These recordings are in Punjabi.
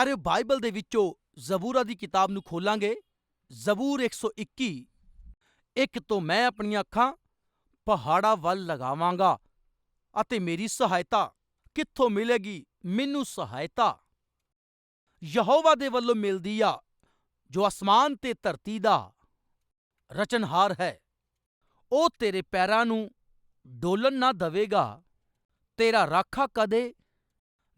ਪਿਆਰਿਓ ਬਾਈਬਲ ਦੇ ਵਿੱਚੋਂ ਜ਼ਬੂਰਾਂ ਦੀ ਕਿਤਾਬ ਨੂੰ ਖੋਲਾਂਗੇ। ਜ਼ਬੂਰ 121 ਇੱਕ। ਤੋਂ ਮੈਂ ਆਪਣੀਆਂ ਅੱਖਾਂ ਪਹਾੜਾਂ ਵੱਲ ਲਗਾਵਾਂਗਾ ਅਤੇ ਮੇਰੀ ਸਹਾਇਤਾ ਕਿੱਥੋਂ ਮਿਲੇਗੀ? ਮੈਨੂੰ ਸਹਾਇਤਾ। ਯਹੋਵਾ ਦੇ ਵੱਲੋਂ ਮਿਲਦੀ ਆ, ਜੋ ਅਸਮਾਨ ਤੇ ਧਰਤੀ ਦਾ ਰਚਨਹਾਰ ਹੈ। ਉਹ ਤੇਰੇ ਪੈਰਾਂ ਨੂੰ ਡੋਲਣ ਨਾ ਦਵੇਗਾ, ਤੇਰਾ ਰਾਖਾ ਕਦੇ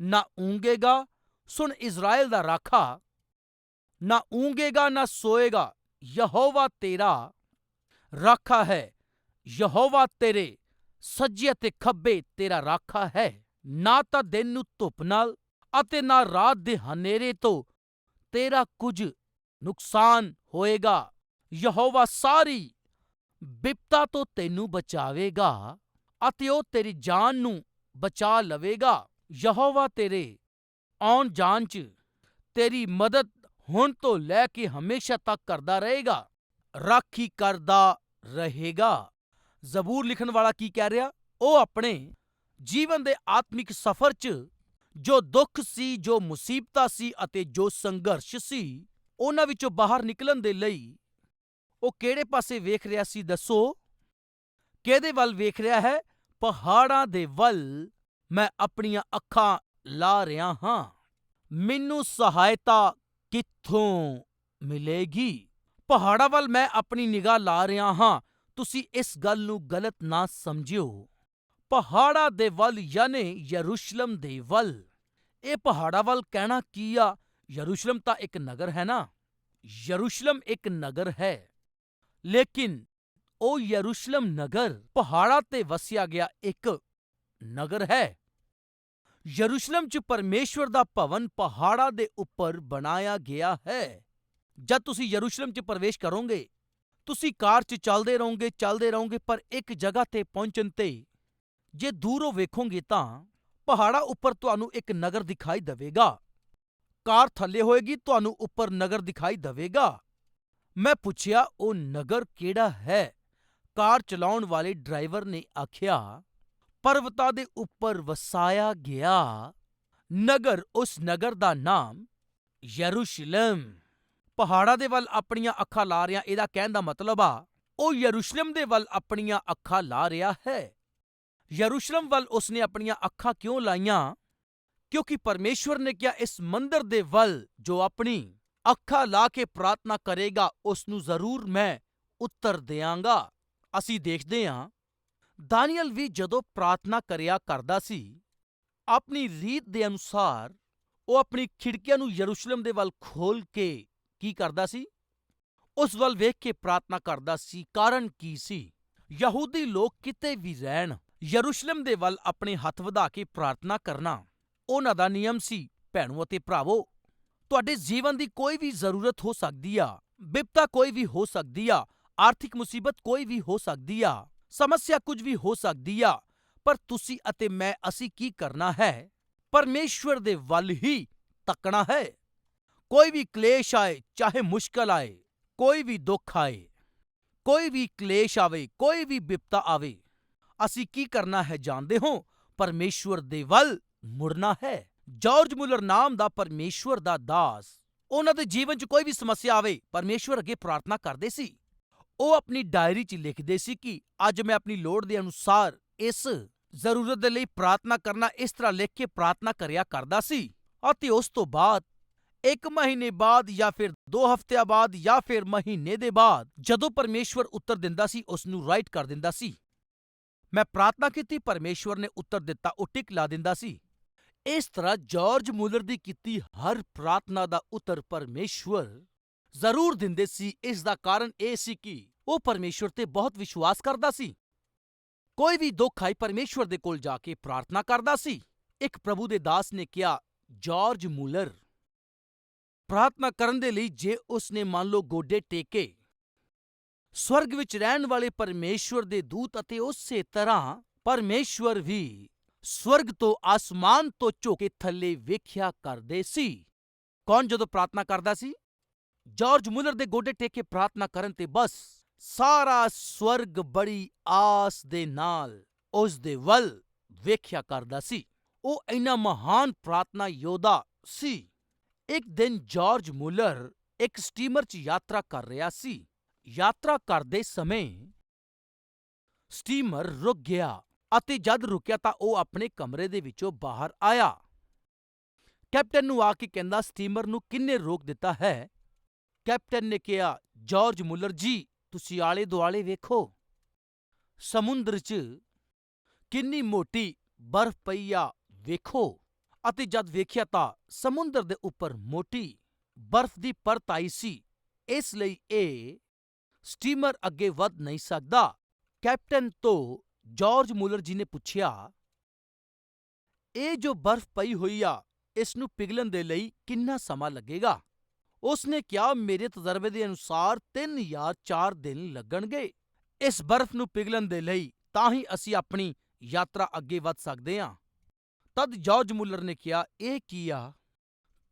ਨਾ ਊਂਗੇਗਾ ਸੁਣ ਇਜ਼ਰਾਈਲ ਦਾ ਰਾਖਾ, ਨਾ ਊਂਗੇਗਾ, ਨਾ ਸੋਏਗਾ, ਯਹੋਵਾ ਤੇਰਾ ਰਾਖਾ ਹੈ। ਯਹੋਵਾ ਤੇਰੇ ਸੱਜੇ ਅਤੇ ਖੱਬੇ ਤੇਰਾ ਰਾਖਾ ਹੈ। ਨਾ ਤਾਂ ਦਿਨ ਨੂੰ ਧੁੱਪ ਨਾਲ ਅਤੇ ਨਾ ਰਾਤ ਦੇ ਹਨੇਰੇ ਤੋਂ ਤੇਰਾ ਕੁਝ ਨੁਕਸਾਨ ਹੋਏਗਾ। ਯਹੋਵਾ ਸਾਰੀ ਬਿਪਤਾ ਤੋਂ ਤੈਨੂੰ ਬਚਾਵੇਗਾ ਅਤੇ ਉਹ ਤੇਰੀ ਜਾਨ ਨੂੰ ਬਚਾ ਲਵੇਗਾ। ਯਹੋਵਾ ਤੇਰੇ ਆਉਣ ਜਾਣ ਚ ਤੇਰੀ ਮਦਦ ਹੁਣ ਤੋਂ ਲੈ ਕੇ ਹਮੇਸ਼ਾ ਤੱਕ ਕਰਦਾ ਰਹੇਗਾ। ਰਾਖੀ ਕਰਦਾ ਰਹੇਗਾ। ਜ਼ਬੂਰ ਲਿਖਣ ਵਾਲਾ ਕੀ ਕਹਿ ਰਿਹਾ? ਉਹ ਆਪਣੇ ਜੀਵਨ ਦੇ ਆਤਮਿਕ ਸਫ਼ਰ 'ਚ ਜੋ ਦੁੱਖ ਸੀ, ਜੋ ਮੁਸੀਬਤਾਂ ਸੀ ਅਤੇ ਜੋ ਸੰਘਰਸ਼ ਸੀ, ਉਹਨਾਂ ਵਿੱਚੋਂ ਬਾਹਰ ਨਿਕਲਣ ਦੇ ਲਈ ਉਹ ਕਿਹੜੇ ਪਾਸੇ ਵੇਖ ਰਿਹਾ ਸੀ ਦੱਸੋ? ਕਿਹਦੇ ਵੱਲ ਵੇਖ ਰਿਹਾ ਹੈ? ਪਹਾੜਾਂ ਦੇ ਵੱਲ। ਮੈਂ ਆਪਣੀਆਂ ਅੱਖਾਂ ਲਾ ਰਿਹਾ ਹਾਂ। ਮੈਨੂੰ ਸਹਾਇਤਾ ਕਿੱਥੋਂ ਮਿਲੇਗੀ? ਪਹਾੜਾਂ ਵੱਲ ਮੈਂ ਆਪਣੀ ਨਿਗਾਹ ਲਾ ਰਿਹਾ ਹਾਂ। ਤੁਸੀਂ ਇਸ ਗੱਲ ਨੂੰ ਗਲਤ ਨਾ ਸਮਝਿਓ। ਪਹਾੜਾਂ ਦੇ ਵੱਲ ਯਾਨੀ ਯਰੂਸ਼ਲਮ ਦੇ ਵੱਲ। ਇਹ ਪਹਾੜਾਂ ਵੱਲ ਕਹਿਣਾ ਕੀ ਆ? ਯਰੂਸ਼ਲਮ ਤਾਂ ਇੱਕ ਨਗਰ ਹੈ ਨਾ? ਯਰੂਸ਼ਲਮ ਇੱਕ ਨਗਰ ਹੈ। ਲੇਕਿਨ ਉਹ ਯਰੂਸ਼ਲਮ ਨਗਰ ਪਹਾੜਾਂ ਤੇ ਵਸਿਆ ਗਿਆ ਇੱਕ ਨਗਰ ਹੈ। ਯਰੂਸ਼ਲਮ 'ਚ ਪਰਮੇਸ਼ਵਰ ਦਾ ਭਵਨ ਪਹਾੜਾਂ ਦੇ ਉੱਪਰ ਬਣਾਇਆ ਗਿਆ ਹੈ। ਜਦ ਤੁਸੀਂ ਯਰੂਸ਼ਲਮ 'ਚ ਪ੍ਰਵੇਸ਼ ਕਰੋਗੇ, ਤੁਸੀਂ ਕਾਰ 'ਚ ਚੱਲਦੇ ਰਹੋਗੇ ਚੱਲਦੇ ਰਹੋਗੇ, ਪਰ ਇੱਕ ਜਗ੍ਹਾ ਤੇ ਪਹੁੰਚਣ ਤੇ ਜੇ ਦੂਰੋਂ ਵੇਖੋਗੇ ਤਾਂ ਪਹਾੜਾਂ ਉੱਪਰ ਤੁਹਾਨੂੰ ਇੱਕ ਨਗਰ ਦਿਖਾਈ ਦੇਵੇਗਾ। ਕਾਰ ਥੱਲੇ ਹੋਏਗੀ, ਤੁਹਾਨੂੰ ਉੱਪਰ ਨਗਰ ਦਿਖਾਈ ਦੇਵੇਗਾ। ਮੈਂ ਪੁੱਛਿਆ, ਉਹ ਨਗਰ ਕਿਹੜਾ ਹੈ? ਕਾਰ ਚਲਾਉਣ ਵਾਲੇ ਡਰਾਈਵਰ ਨੇ ਆਖਿਆ ਪਰਵਤਾਂ ਦੇ ਉੱਪਰ ਵਸਾਇਆ ਗਿਆ ਨਗਰ, ਉਸ ਨਗਰ ਦਾ ਨਾਮ ਯਰੂਸ਼ਲਮ। ਪਹਾੜਾਂ ਦੇ ਵੱਲ ਆਪਣੀਆਂ ਅੱਖਾਂ ਲਾ ਰਿਹਾ, ਇਹਦਾ ਕਹਿਣ ਦਾ ਮਤਲਬ ਆ, ਉਹ ਯਰੂਸ਼ਲਮ ਦੇ ਵੱਲ ਆਪਣੀਆਂ ਅੱਖਾਂ ਲਾ ਰਿਹਾ ਹੈ। ਯਰੂਸ਼ਲਮ ਵੱਲ ਉਸਨੇ ਆਪਣੀਆਂ ਅੱਖਾਂ ਕਿਉਂ ਲਾਈਆਂ? ਕਿਉਂਕਿ ਪਰਮੇਸ਼ਵਰ ਨੇ ਕਿਹਾ, ਇਸ ਮੰਦਰ ਦੇ ਵੱਲ ਜੋ ਆਪਣੀ ਅੱਖਾਂ ਲਾ ਕੇ ਪ੍ਰਾਰਥਨਾ ਕਰੇਗਾ ਉਸ ਨੂੰ ਜ਼ਰੂਰ ਮੈਂ ਉੱਤਰ ਦਿਆਂਗਾ। ਅਸੀਂ ਦੇਖਦੇ ਹਾਂ। ਦਾਨੀਅਲ ਵੀ ਜਦੋਂ ਪ੍ਰਾਰਥਨਾ ਕਰਿਆ ਕਰਦਾ ਸੀ, ਆਪਣੀ ਰੀਤ ਦੇ ਅਨੁਸਾਰ ਉਹ ਆਪਣੀ ਖਿੜਕੀਆਂ ਨੂੰ ਯਰੂਸ਼ਲਮ ਦੇ ਵੱਲ ਖੋਲ੍ਹ ਕੇ ਕੀ ਕਰਦਾ ਸੀ? ਉਸ ਵੱਲ ਵੇਖ ਕੇ ਪ੍ਰਾਰਥਨਾ ਕਰਦਾ ਸੀ, ਕਾਰਨ ਕੀ ਸੀ? ਯਹੂਦੀ ਲੋਕ ਕਿਤੇ ਵੀ ਰਹਿਣ, ਯਰੂਸ਼ਲਮ ਦੇ ਵੱਲ ਆਪਣੇ ਹੱਥ ਵਧਾ ਕੇ ਪ੍ਰਾਰਥਨਾ ਕਰਨਾ, ਉਹਨਾਂ ਦਾ ਨਿਯਮ ਸੀ, ਭੈਣੋ ਅਤੇ ਭਰਾਵੋ, ਤੁਹਾਡੇ ਜੀਵਨ ਦੀ ਕੋਈ ਵੀ ਜ਼ਰੂਰਤ ਹੋ ਸਕਦੀ ਆ, ਬਿਪਤਾ ਕੋਈ ਵੀ ਹੋ ਸਕਦੀ ਆ, ਆਰਥਿਕ ਮੁਸੀਬਤ ਕੋਈ ਵੀ ਹੋ ਸਕਦੀ ਆ। ਸਮੱਸਿਆ ਕੁਝ ਵੀ ਹੋ ਸਕਦੀ ਆ, ਪਰ ਤੁਸੀਂ ਅਤੇ ਮੈਂ ਅਸੀਂ ਕੀ ਕਰਨਾ ਹੈ? ਪਰਮੇਸ਼ਵਰ ਦੇ ਵੱਲ ਹੀ ਤੱਕਣਾ ਹੈ। ਕੋਈ ਵੀ ਕਲੇਸ਼ ਆਏ, ਚਾਹੇ ਮੁਸ਼ਕਲ ਆਏ, ਕੋਈ ਵੀ ਦੁੱਖ ਆਏ, ਕੋਈ ਵੀ ਕਲੇਸ਼ ਆਵੇ, ਕੋਈ ਵੀ ਬਿਪਤਾ ਆਵੇ, ਅਸੀਂ ਕੀ ਕਰਨਾ ਹੈ ਜਾਣਦੇ ਹੋ? ਪਰਮੇਸ਼ਵਰ ਦੇ ਵੱਲ ਮੁੜਨਾ ਹੈ। ਜਾਰਜ ਮੁਲਰ ਨਾਮ ਦਾ ਪਰਮੇਸ਼ਵਰ ਦਾ ਦਾਸ, ਉਹਨਾਂ ਦੇ ਜੀਵਨ 'ਚ ਕੋਈ ਵੀ ਸਮੱਸਿਆ ਆਵੇ, ਪਰਮੇਸ਼ਵਰ ਅੱਗੇ ਪ੍ਰਾਰਥਨਾ ਕਰਦੇ ਸੀ। ਉਹ ਆਪਣੀ ਡਾਇਰੀ 'ਚ ਲਿਖਦੇ ਸੀ ਕਿ ਅੱਜ ਮੈਂ ਆਪਣੀ ਲੋੜ ਦੇ ਅਨੁਸਾਰ ਇਸ ਜ਼ਰੂਰਤ ਦੇ ਲਈ ਪ੍ਰਾਰਥਨਾ ਕਰਨਾ, ਇਸ ਤਰ੍ਹਾਂ ਲਿਖ ਕੇ ਪ੍ਰਾਰਥਨਾ ਕਰਿਆ ਕਰਦਾ ਸੀ ਅਤੇ ਉਸ ਤੋਂ ਬਾਅਦ, ਇੱਕ ਮਹੀਨੇ ਬਾਅਦ ਜਾਂ ਫਿਰ ਦੋ ਹਫ਼ਤਿਆਂ ਬਾਅਦ ਜਾਂ ਫਿਰ ਮਹੀਨੇ ਦੇ ਬਾਅਦ ਜਦੋਂ ਪਰਮੇਸ਼ਵਰ ਉੱਤਰ ਦਿੰਦਾ ਸੀ ਉਸ ਨੂੰ ਰਾਈਟ ਕਰ ਦਿੰਦਾ ਸੀ। ਮੈਂ ਪ੍ਰਾਰਥਨਾ ਕੀਤੀ, ਪਰਮੇਸ਼ਵਰ ਨੇ ਉੱਤਰ ਦਿੱਤਾ, ਉਹ ਟਿਕ ਲਾ ਦਿੰਦਾ ਸੀ। ਇਸ ਤਰ੍ਹਾਂ ਜਾਰਜ ਮੂਲਰ ਦੀ ਕੀਤੀ ਹਰ ਪ੍ਰਾਰਥਨਾ ਦਾ ਉੱਤਰ ਪਰਮੇਸ਼ਵਰ ਜ਼ਰੂਰ ਦਿੰਦੇ ਸੀ। ਇਸ ਦਾ ਕਾਰਨ ਇਹ ਸੀ ਕਿ ਉਹ ਪਰਮੇਸ਼ੁਰ ਤੇ ਬਹੁਤ ਵਿਸ਼ਵਾਸ ਕਰਦਾ ਸੀ। ਕੋਈ ਵੀ ਦੁੱਖ ਆਈ ਪਰਮੇਸ਼ੁਰ ਦੇ ਕੋਲ ਜਾ ਕੇ ਪ੍ਰਾਰਥਨਾ ਕਰਦਾ ਸੀ। ਇੱਕ ਪ੍ਰਭੂ ਦੇ ਦਾਸ ਨੇ ਕਿਹਾ, ਜਾਰਜ ਮੂਲਰ, ਪ੍ਰਾਰਥਨਾ ਕਰਨ ਦੇ ਲਈ ਜੇ ਉਸ ਨੇ ਮੰਨ ਲਓ ਗੋਡੇ ਟੇਕੇ, ਸਵਰਗ ਵਿੱਚ ਰਹਿਣ ਵਾਲੇ ਪਰਮੇਸ਼ੁਰ ਦੇ ਦੂਤ ਅਤੇ ਉਸੇ ਤਰ੍ਹਾਂ ਪਰਮੇਸ਼ੁਰ ਵੀ ਸਵਰਗ ਤੋਂ ਆਸਮਾਨ ਤੋਂ ਝੁਕੇ ਥੱਲੇ ਵੇਖਿਆ ਕਰਦੇ ਸੀ। ਕੌਣ ਜਦੋਂ ਪ੍ਰਾਰਥਨਾ ਕਰਦਾ ਸੀ? ਜਾਰਜ ਮੁਲਰ ਦੇ ਗੋਡੇ ਟੇਕ ਕੇ ਪ੍ਰਾਰਥਨਾ ਕਰਨ ਤੇ ਬਸ। ਸਾਰਾ ਸਵਰਗ ਬੜੀ ਆਸ ਦੇ ਨਾਲ ਉਸ ਦੇ ਵੱਲ ਵੇਖਿਆ ਕਰਦਾ ਸੀ। ਉਹ ਇੰਨਾ ਮਹਾਨ ਪ੍ਰਾਰਥਨਾ ਯੋਧਾ ਸੀ। ਇੱਕ ਦਿਨ ਜਾਰਜ ਮੁਲਰ ਇੱਕ ਸਟੀਮਰ 'ਚ ਯਾਤਰਾ ਕਰ ਰਿਹਾ ਸੀ। ਯਾਤਰਾ ਕਰਦੇ ਸਮੇਂ ਸਟੀਮਰ ਰੁਕ ਗਿਆ ਅਤੇ ਜਦ ਰੁਕਿਆ ਤਾਂ ਉਹ ਆਪਣੇ ਕਮਰੇ ਦੇ ਵਿੱਚੋਂ ਬਾਹਰ ਆਇਆ। ਕੈਪਟਨ ਨੂੰ ਆ ਕੇ ਕਹਿੰਦਾ, ਸਟੀਮਰ ਨੂੰ ਕਿੰਨੇ ਰੋਕ ਦਿੱਤਾ ਹੈ? ਕੈਪਟਨ ਨੇ ਕਿਹਾ, ਜਾਰਜ ਮੁਲਰ ਜੀ ਤੁਸੀਂ ਆਲੇ ਦੁਆਲੇ ਵੇਖੋ। ਸਮੁੰਦਰ 'ਚ ਕਿੰਨੀ ਮੋਟੀ ਬਰਫ਼ ਪਈ ਆ, ਵੇਖੋ। ਅਤੇ ਜਦ ਵੇਖਿਆ ਤਾਂ ਸਮੁੰਦਰ ਦੇ ਉੱਪਰ ਮੋਟੀ ਬਰਫ਼ ਦੀ ਪਰਤ ਆਈ ਸੀ। ਇਸ ਲਈ ਇਹ ਸਟੀਮਰ ਅੱਗੇ ਵਧ ਨਹੀਂ ਸਕਦਾ। ਕੈਪਟਨ ਤੋਂ ਜਾਰਜ ਮੁਲਰ ਜੀ ਨੇ ਪੁੱਛਿਆ, ਇਹ ਜੋ ਬਰਫ਼ ਪਈ ਹੋਈ ਆ, ਇਸ ਨੂੰ ਪਿਘਲਣ ਦੇ ਲਈ ਕਿੰਨਾ ਸਮਾਂ ਲੱਗੇਗਾ? ਉਸ ਨੇ ਕਿਹਾ, ਮੇਰੇ ਤਜਰਬੇ ਦੇ ਅਨੁਸਾਰ ਤਿੰਨ ਜਾਂ ਚਾਰ ਦਿਨ ਲੱਗਣਗੇ। ਇਸ ਬਰਫ਼ ਨੂੰ ਪਿਘਲਣ ਦੇ ਲਈ ਤਾਂ ਹੀ ਅਸੀਂ ਆਪਣੀ ਯਾਤਰਾ ਅੱਗੇ ਵਧ ਸਕਦੇ ਹਾਂ। ਤਦ ਜਾਰਜ ਮੁਲਰ ਨੇ ਕਿਹਾ, ਇਹ ਕੀ ਆ?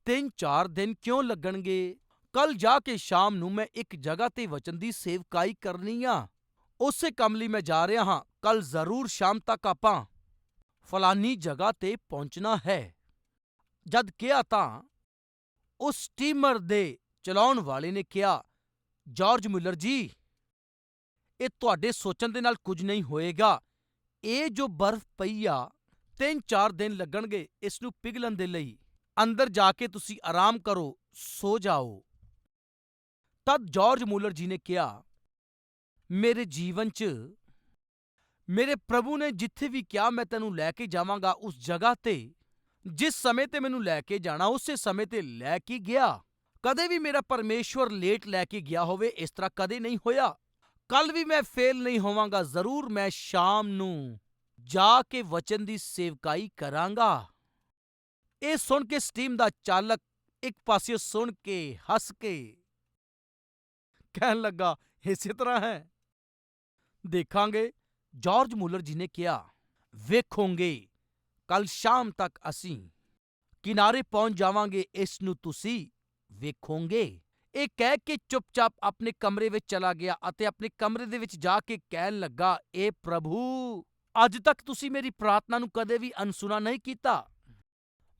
ਤਿੰਨ ਚਾਰ ਦਿਨ ਕਿਉਂ ਲੱਗਣਗੇ? ਕੱਲ੍ਹ ਜਾ ਕੇ ਸ਼ਾਮ ਨੂੰ ਮੈਂ ਇੱਕ ਜਗ੍ਹਾ ਤੇ ਵਚਨ ਦੀ ਸੇਵਕਾਈ ਕਰਨੀ ਆ। ਉਸੇ ਕੰਮ ਲਈ ਮੈਂ ਜਾ ਰਿਹਾ ਹਾਂ। ਕੱਲ੍ਹ ਜ਼ਰੂਰ ਸ਼ਾਮ ਤੱਕ ਆਪਾਂ ਫਲਾਨੀ ਜਗ੍ਹਾ ਤੇ ਪਹੁੰਚਣਾ ਹੈ। ਜਦ ਕਿਹਾ ਤਾਂ ਉਸ ਸਟੀਮਰ ਦੇ ਚਲਾਉਣ ਵਾਲੇ ਨੇ ਕਿਹਾ, ਜਾਰਜ ਮੁਲਰ ਜੀ, ਇਹ ਤੁਹਾਡੇ ਸੋਚਣ ਦੇ ਨਾਲ ਕੁਝ ਨਹੀਂ ਹੋਏਗਾ। ਇਹ ਜੋ ਬਰਫ਼ ਪਈ ਆ ਤਿੰਨ ਚਾਰ ਦਿਨ ਲੱਗਣਗੇ ਇਸ ਨੂੰ ਪਿਘਲਣ ਦੇ ਲਈ। ਅੰਦਰ ਜਾ ਕੇ ਤੁਸੀਂ ਆਰਾਮ ਕਰੋ, ਸੋ ਜਾਓ। ਤਦ ਜਾਰਜ ਮੂਲਰ ਜੀ ਨੇ ਕਿਹਾ, ਮੇਰੇ ਜੀਵਨ 'ਚ ਮੇਰੇ ਪ੍ਰਭੂ ਨੇ ਜਿੱਥੇ ਵੀ ਕਿਹਾ ਮੈਂ ਤੈਨੂੰ ਲੈ ਕੇ ਜਾਵਾਂਗਾ, ਉਸ ਜਗ੍ਹਾ ਤੇ ਜਿਸ ਸਮੇਂ ਤੇ ਮੈਨੂੰ ਲੈ ਕੇ ਜਾਣਾ, ਉਸੇ ਸਮੇਂ ਤੇ ਲੈ ਕੇ ਗਿਆ। ਕਦੇ ਵੀ ਮੇਰਾ ਪਰਮੇਸ਼ਵਰ ਲੇਟ ਲੈ ਕੇ ਗਿਆ ਹੋਵੇ, ਇਸ ਤਰ੍ਹਾਂ ਕਦੇ ਨਹੀਂ ਹੋਇਆ। ਕੱਲ ਵੀ ਮੈਂ ਫੇਲ ਨਹੀਂ ਹੋਵਾਂਗਾ, ਜ਼ਰੂਰ ਮੈਂ ਸ਼ਾਮ ਨੂੰ ਜਾ ਕੇ ਵਚਨ ਦੀ ਸੇਵਕਾਈ ਕਰਾਂਗਾ। ਇਹ ਸੁਣ ਕੇ ਸਟੀਮ ਦਾ ਚਾਲਕ ਇੱਕ ਪਾਸੇ ਸੁਣ ਕੇ ਹੱਸ ਕੇ ਕਹਿਣ ਲੱਗਾ, ਇਸੇ ਤਰ੍ਹਾਂ ਹੈ। ਦੇਖਾਂਗੇ। ਜਾਰਜ ਮੂਲਰ ਜੀ ਨੇ ਕਿਹਾ, ਵੇਖੋਂਗੇ। ਕੱਲ ਸ਼ਾਮ ਤੱਕ ਅਸੀਂ ਕਿਨਾਰੇ ਪਹੁੰਚ ਜਾਵਾਂਗੇ, ਇਸ ਨੂੰ ਤੁਸੀਂ ਵੇਖੋਗੇ। ਇਹ ਕਹਿ ਕੇ ਚੁੱਪਚਾਪ ਆਪਣੇ ਕਮਰੇ ਵਿੱਚ ਚਲਾ ਗਿਆ ਅਤੇ ਆਪਣੇ ਕਮਰੇ ਦੇ ਵਿੱਚ ਜਾ ਕੇ ਕਹਿਣ ਲੱਗਾ, ਏ ਪ੍ਰਭੂ, ਅੱਜ ਤੱਕ ਤੁਸੀਂ ਮੇਰੀ ਪ੍ਰਾਰਥਨਾ ਨੂੰ ਕਦੇ ਵੀ ਅਨਸੁਣਾ ਨਹੀਂ ਕੀਤਾ।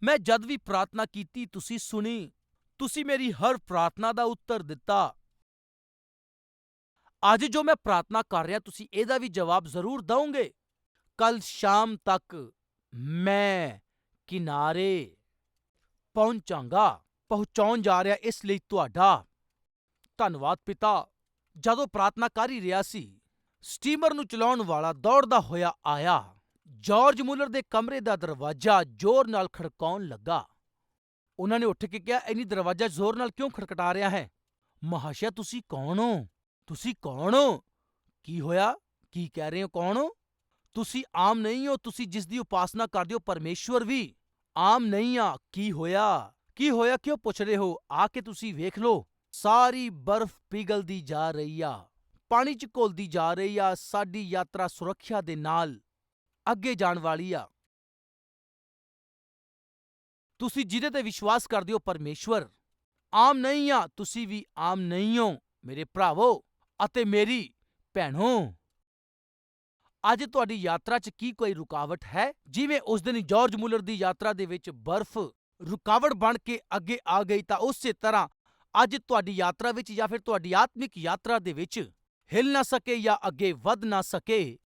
ਮੈਂ ਜਦ ਵੀ ਪ੍ਰਾਰਥਨਾ ਕੀਤੀ, ਤੁਸੀਂ ਸੁਣੀ। ਤੁਸੀਂ ਮੇਰੀ ਹਰ ਪ੍ਰਾਰਥਨਾ ਦਾ ਉੱਤਰ ਦਿੱਤਾ। ਅੱਜ ਜੋ ਮੈਂ ਪ੍ਰਾਰਥਨਾ ਕਰ ਰਿਹਾ, ਤੁਸੀਂ ਇਹਦਾ ਵੀ ਜਵਾਬ ਜ਼ਰੂਰ ਦਵੋਗੇ ਕੱਲ ਸ਼ਾਮ ਤੱਕ ਮੈਂ ਕਿਨਾਰੇ ਪਹੁੰਚਾਂਗਾ, ਪਹੁੰਚਾਉਣ ਜਾ ਰਿਹਾ ਇਸ ਲਈ ਤੁਹਾਡਾ ਧੰਨਵਾਦ ਪਿਤਾ। ਜਦੋਂ ਪ੍ਰਾਰਥਨਾ ਕਰ ਹੀ ਰਿਹਾ ਸੀ, ਸਟੀਮਰ ਨੂੰ ਚਲਾਉਣ ਵਾਲਾ ਦੌੜਦਾ ਹੋਇਆ ਆਇਆ। ਜਾਰਜ ਮੁਲਰ ਦੇ ਕਮਰੇ ਦਾ ਦਰਵਾਜ਼ਾ ਜ਼ੋਰ ਨਾਲ ਖੜਕਾਉਣ ਲੱਗਾ। ਉਹਨਾਂ ਨੇ ਉੱਠ ਕੇ ਕਿਹਾ, ਇੰਨੀ ਦਰਵਾਜ਼ਾ ਜ਼ੋਰ ਨਾਲ ਕਿਉਂ ਖੜਕਟਾ ਰਿਹਾ ਹੈ? ਮਹਾਸ਼ਾ ਤੁਸੀਂ ਕੌਣ ਹੋ? ਤੁਸੀਂ ਕੌਣ ਹੋ? ਕੀ ਹੋਇਆ? ਕੀ ਕਹਿ ਰਹੇ ਹੋ? ਕੌਣ ਹੋ? ਤੁਸੀਂ ਆਮ ਨਹੀਂ ਹੋ, ਤੁਸੀਂ ਜਿਸ ਦੀ ਉਪਾਸਨਾ ਕਰਦੇ ਹੋ, ਪਰਮੇਸ਼ਵਰ ਵੀ। ਆਮ ਨਹੀਂ ਆ, ਕੀ ਹੋਇਆ? ਕੀ ਹੋਇਆ, ਕਿਉਂ ਪੁੱਛ ਰਹੇ ਹੋ? ਆ ਕੇ ਤੁਸੀਂ ਵੇਖ ਲਓ। ਸਾਰੀ ਬਰਫ਼ ਪਿਘਲਦੀ ਜਾ ਰਹੀ ਆ, ਪਾਣੀ 'ਚ ਘੋਲਦੀ ਜਾ ਰਹੀ ਆ, ਸਾਡੀ ਯਾਤਰਾ ਸੁਰੱਖਿਆ ਦੇ ਨਾਲ ਅੱਗੇ ਜਾਣ ਵਾਲੀ ਆ। ਤੁਸੀਂ ਜਿਹਦੇ ਤੇ ਵਿਸ਼ਵਾਸ ਕਰਦੇ ਹੋ, ਪਰਮੇਸ਼ਵਰ। ਆਮ ਨਹੀਂ ਆ, ਤੁਸੀਂ ਵੀ ਆਮ ਨਹੀਂ ਹੋ, ਮੇਰੇ ਭਰਾਵੋ ਅਤੇ ਮੇਰੀ ਭੈਣੋ। ਅੱਜ ਤੁਹਾਡੀ ਯਾਤਰਾ 'ਚ ਕੀ ਕੋਈ ਰੁਕਾਵਟ ਹੈ? ਜਿਵੇਂ ਉਸ ਦਿਨ ਜਾਰਜ ਮੁਲਰ ਦੀ ਯਾਤਰਾ ਦੇ ਵਿੱਚ ਬਰਫ਼ ਰੁਕਾਵਟ ਬਣ ਕੇ ਅੱਗੇ ਆ ਗਈ ਤਾਂ ਉਸੇ ਤਰ੍ਹਾਂ ਅੱਜ ਤੁਹਾਡੀ ਯਾਤਰਾ ਵਿੱਚ ਜਾਂ ਫਿਰ ਤੁਹਾਡੀ ਆਤਮਿਕ ਯਾਤਰਾ ਦੇ ਵਿੱਚ ਹਿਲ ਨਾ ਸਕੇ ਜਾਂ ਅੱਗੇ ਵਧ ਨਾ ਸਕੇ।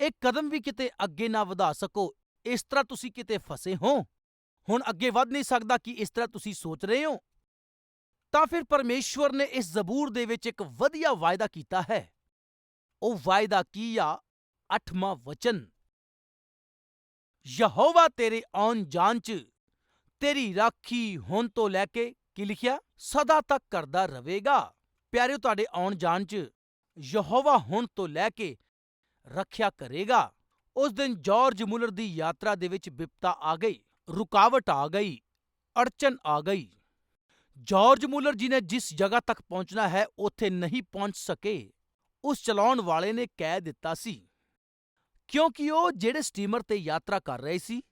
ਇੱਕ ਕਦਮ ਵੀ ਕਿਤੇ ਅੱਗੇ ਨਾ ਵਧਾ ਸਕੋ। ਇਸ ਤਰ੍ਹਾਂ ਤੁਸੀਂ ਕਿਤੇ ਫਸੇ ਹੋ? ਹੁਣ ਅੱਗੇ ਵਧ ਨਹੀਂ ਸਕਦਾ ਕਿ ਇਸ ਤਰ੍ਹਾਂ ਤੁਸੀਂ ਸੋਚ ਰਹੇ ਹੋ? ਤਾਂ ਫਿਰ ਪਰਮੇਸ਼ਵਰ ਨੇ ਇਸ ਜ਼ਬੂਰ ਦੇ ਵਿੱਚ ਇੱਕ ਵਧੀਆ ਵਾਅਦਾ ਕੀਤਾ ਹੈ। ਉਹ ਵਾਅਦਾ ਕੀ ਆ? ਅੱਠਵਾਂ ਵਚਨ। ਯਹੋਵਾ ਤੇਰੇ ਆਉਣ ਜਾਣ ਚ ਤੇਰੀ ਰਾਖੀ ਹੋਣ ਤੋਂ ਲੈ ਕੇ ਕੀ ਲਿਖਿਆ? ਸਦਾ ਤੱਕ ਕਰਦਾ ਰਹੇਗਾ। ਪਿਆਰਿਓ, ਤੁਹਾਡੇ ਆਉਣ ਜਾਣ ਚ ਯਹੋਵਾ ਹੋਣ ਤੋਂ ਲੈ ਕੇ ਰੱਖਿਆ ਕਰੇਗਾ। ਉਸ ਦਿਨ ਜਾਰਜ ਮੁਲਰ ਦੀ ਯਾਤਰਾ ਦੇ ਵਿੱਚ ਵਿਪਤਾ ਆ ਗਈ, ਰੁਕਾਵਟ ਆ ਗਈ, ਅੜਚਨ ਆ ਗਈ। ਜਾਰਜ ਮੁਲਰ ਜੀ ਨੇ ਜਿਸ ਜਗ੍ਹਾ ਤੱਕ ਪਹੁੰਚਣਾ ਹੈ, ਉੱਥੇ ਨਹੀਂ ਪਹੁੰਚ ਸਕੇ। ਉਸ ਚਲਾਉਣ ਵਾਲੇ ਨੇ ਕਹਿ ਦਿੱਤਾ ਸੀ। ਕਿਉਂਕਿ ਉਹ ਜਿਹੜੇ ਸਟੀਮਰ ਤੇ ਯਾਤਰਾ ਕਰ ਰਹੇ ਸੀ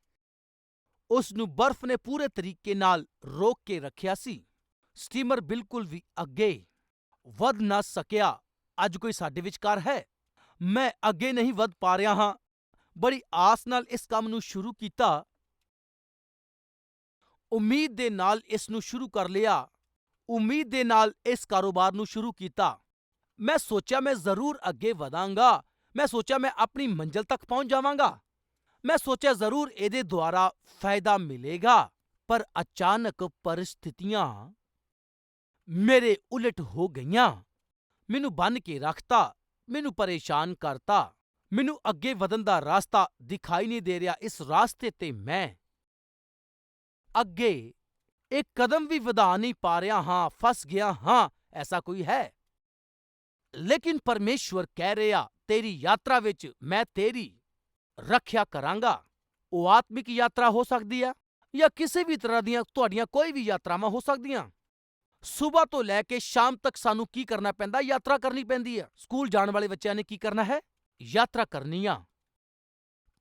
ਉਸ ਨੂੰ ਬਰਫ਼ ਨੇ ਪੂਰੇ ਤਰੀਕੇ ਨਾਲ ਰੋਕ ਕੇ ਰੱਖਿਆ ਸੀ। ਸਟੀਮਰ ਬਿਲਕੁਲ ਵੀ ਅੱਗੇ ਵਧ ਨਾ ਸਕਿਆ। ਅੱਜ ਕੋਈ ਸਾਡੇ ਵਿਚਕਾਰ ਹੈ? ਮੈਂ ਅੱਗੇ ਨਹੀਂ ਵਧ ਪਾ ਰਿਹਾ ਹਾਂ। ਬੜੀ ਆਸ ਨਾਲ ਇਸ ਕੰਮ ਨੂੰ ਸ਼ੁਰੂ ਕੀਤਾ। ਉਮੀਦ ਦੇ ਨਾਲ ਇਸ ਨੂੰ ਸ਼ੁਰੂ ਕਰ ਲਿਆ। ਉਮੀਦ ਦੇ ਨਾਲ ਇਸ ਕਾਰੋਬਾਰ ਨੂੰ ਸ਼ੁਰੂ ਕੀਤਾ। ਮੈਂ ਸੋਚਿਆ ਮੈਂ ਜ਼ਰੂਰ ਅੱਗੇ ਵਧਾਂਗਾ। ਮੈਂ ਸੋਚਿਆ ਮੈਂ ਆਪਣੀ ਮੰਜ਼ਿਲ ਤੱਕ ਪਹੁੰਚ ਜਾਵਾਂਗਾ। ਮੈਂ ਸੋਚਿਆ ਜ਼ਰੂਰ ਇਹਦੇ ਦੁਆਰਾ ਫਾਇਦਾ ਮਿਲੇਗਾ, ਪਰ ਅਚਾਨਕ ਪਰਿਸਥਿਤੀਆਂ ਮੇਰੇ ਉਲਟ ਹੋ ਗਈਆਂ। ਮੈਨੂੰ ਬੰਨ੍ਹ ਕੇ ਰੱਖਤਾ, ਮੈਨੂੰ ਪਰੇਸ਼ਾਨ ਕਰਤਾ। ਮੈਨੂੰ ਅੱਗੇ ਵਧਣ ਦਾ ਰਾਸਤਾ ਦਿਖਾਈ ਨਹੀਂ ਦੇ ਰਿਹਾ। ਇਸ ਰਾਸਤੇ ਤੇ ਮੈਂ ਅੱਗੇ ਇੱਕ ਕਦਮ ਵੀ ਵਧਾ ਨਹੀਂ ਪਾ ਰਿਹਾ ਹਾਂ, ਫਸ ਗਿਆ ਹਾਂ। ਐਸਾ ਕੋਈ ਹੈ? ਲੇਕਿਨ ਪਰਮੇਸ਼ਵਰ ਕਹਿ ਰਿਹਾ, ਤੇਰੀ ਯਾਤਰਾ ਵਿੱਚ ਮੈਂ ਤੇਰੀ ਰੱਖਿਆ ਕਰਾਂਗਾ। ਉਹ ਆਤਮਿਕ ਯਾਤਰਾ ਹੋ ਸਕਦੀ ਹੈ ਜਾਂ ਕਿਸੇ ਵੀ ਤਰ੍ਹਾਂ ਦੀਆਂ ਤੁਹਾਡੀਆਂ ਕੋਈ ਵੀ ਯਾਤਰਾਵਾਂ ਹੋ ਸਕਦੀਆਂ। ਸਵੇਰ ਤੋਂ ਲੈ ਕੇ ਸ਼ਾਮ ਤੱਕ ਸਾਨੂੰ ਕੀ ਕਰਨਾ ਪੈਂਦਾ? ਯਾਤਰਾ ਕਰਨੀ ਪੈਂਦੀ ਹੈ। ਸਕੂਲ ਜਾਣ ਵਾਲੇ ਬੱਚਿਆਂ ਨੇ ਕੀ ਕਰਨਾ ਹੈ? ਯਾਤਰਾ ਕਰਨੀ ਆ।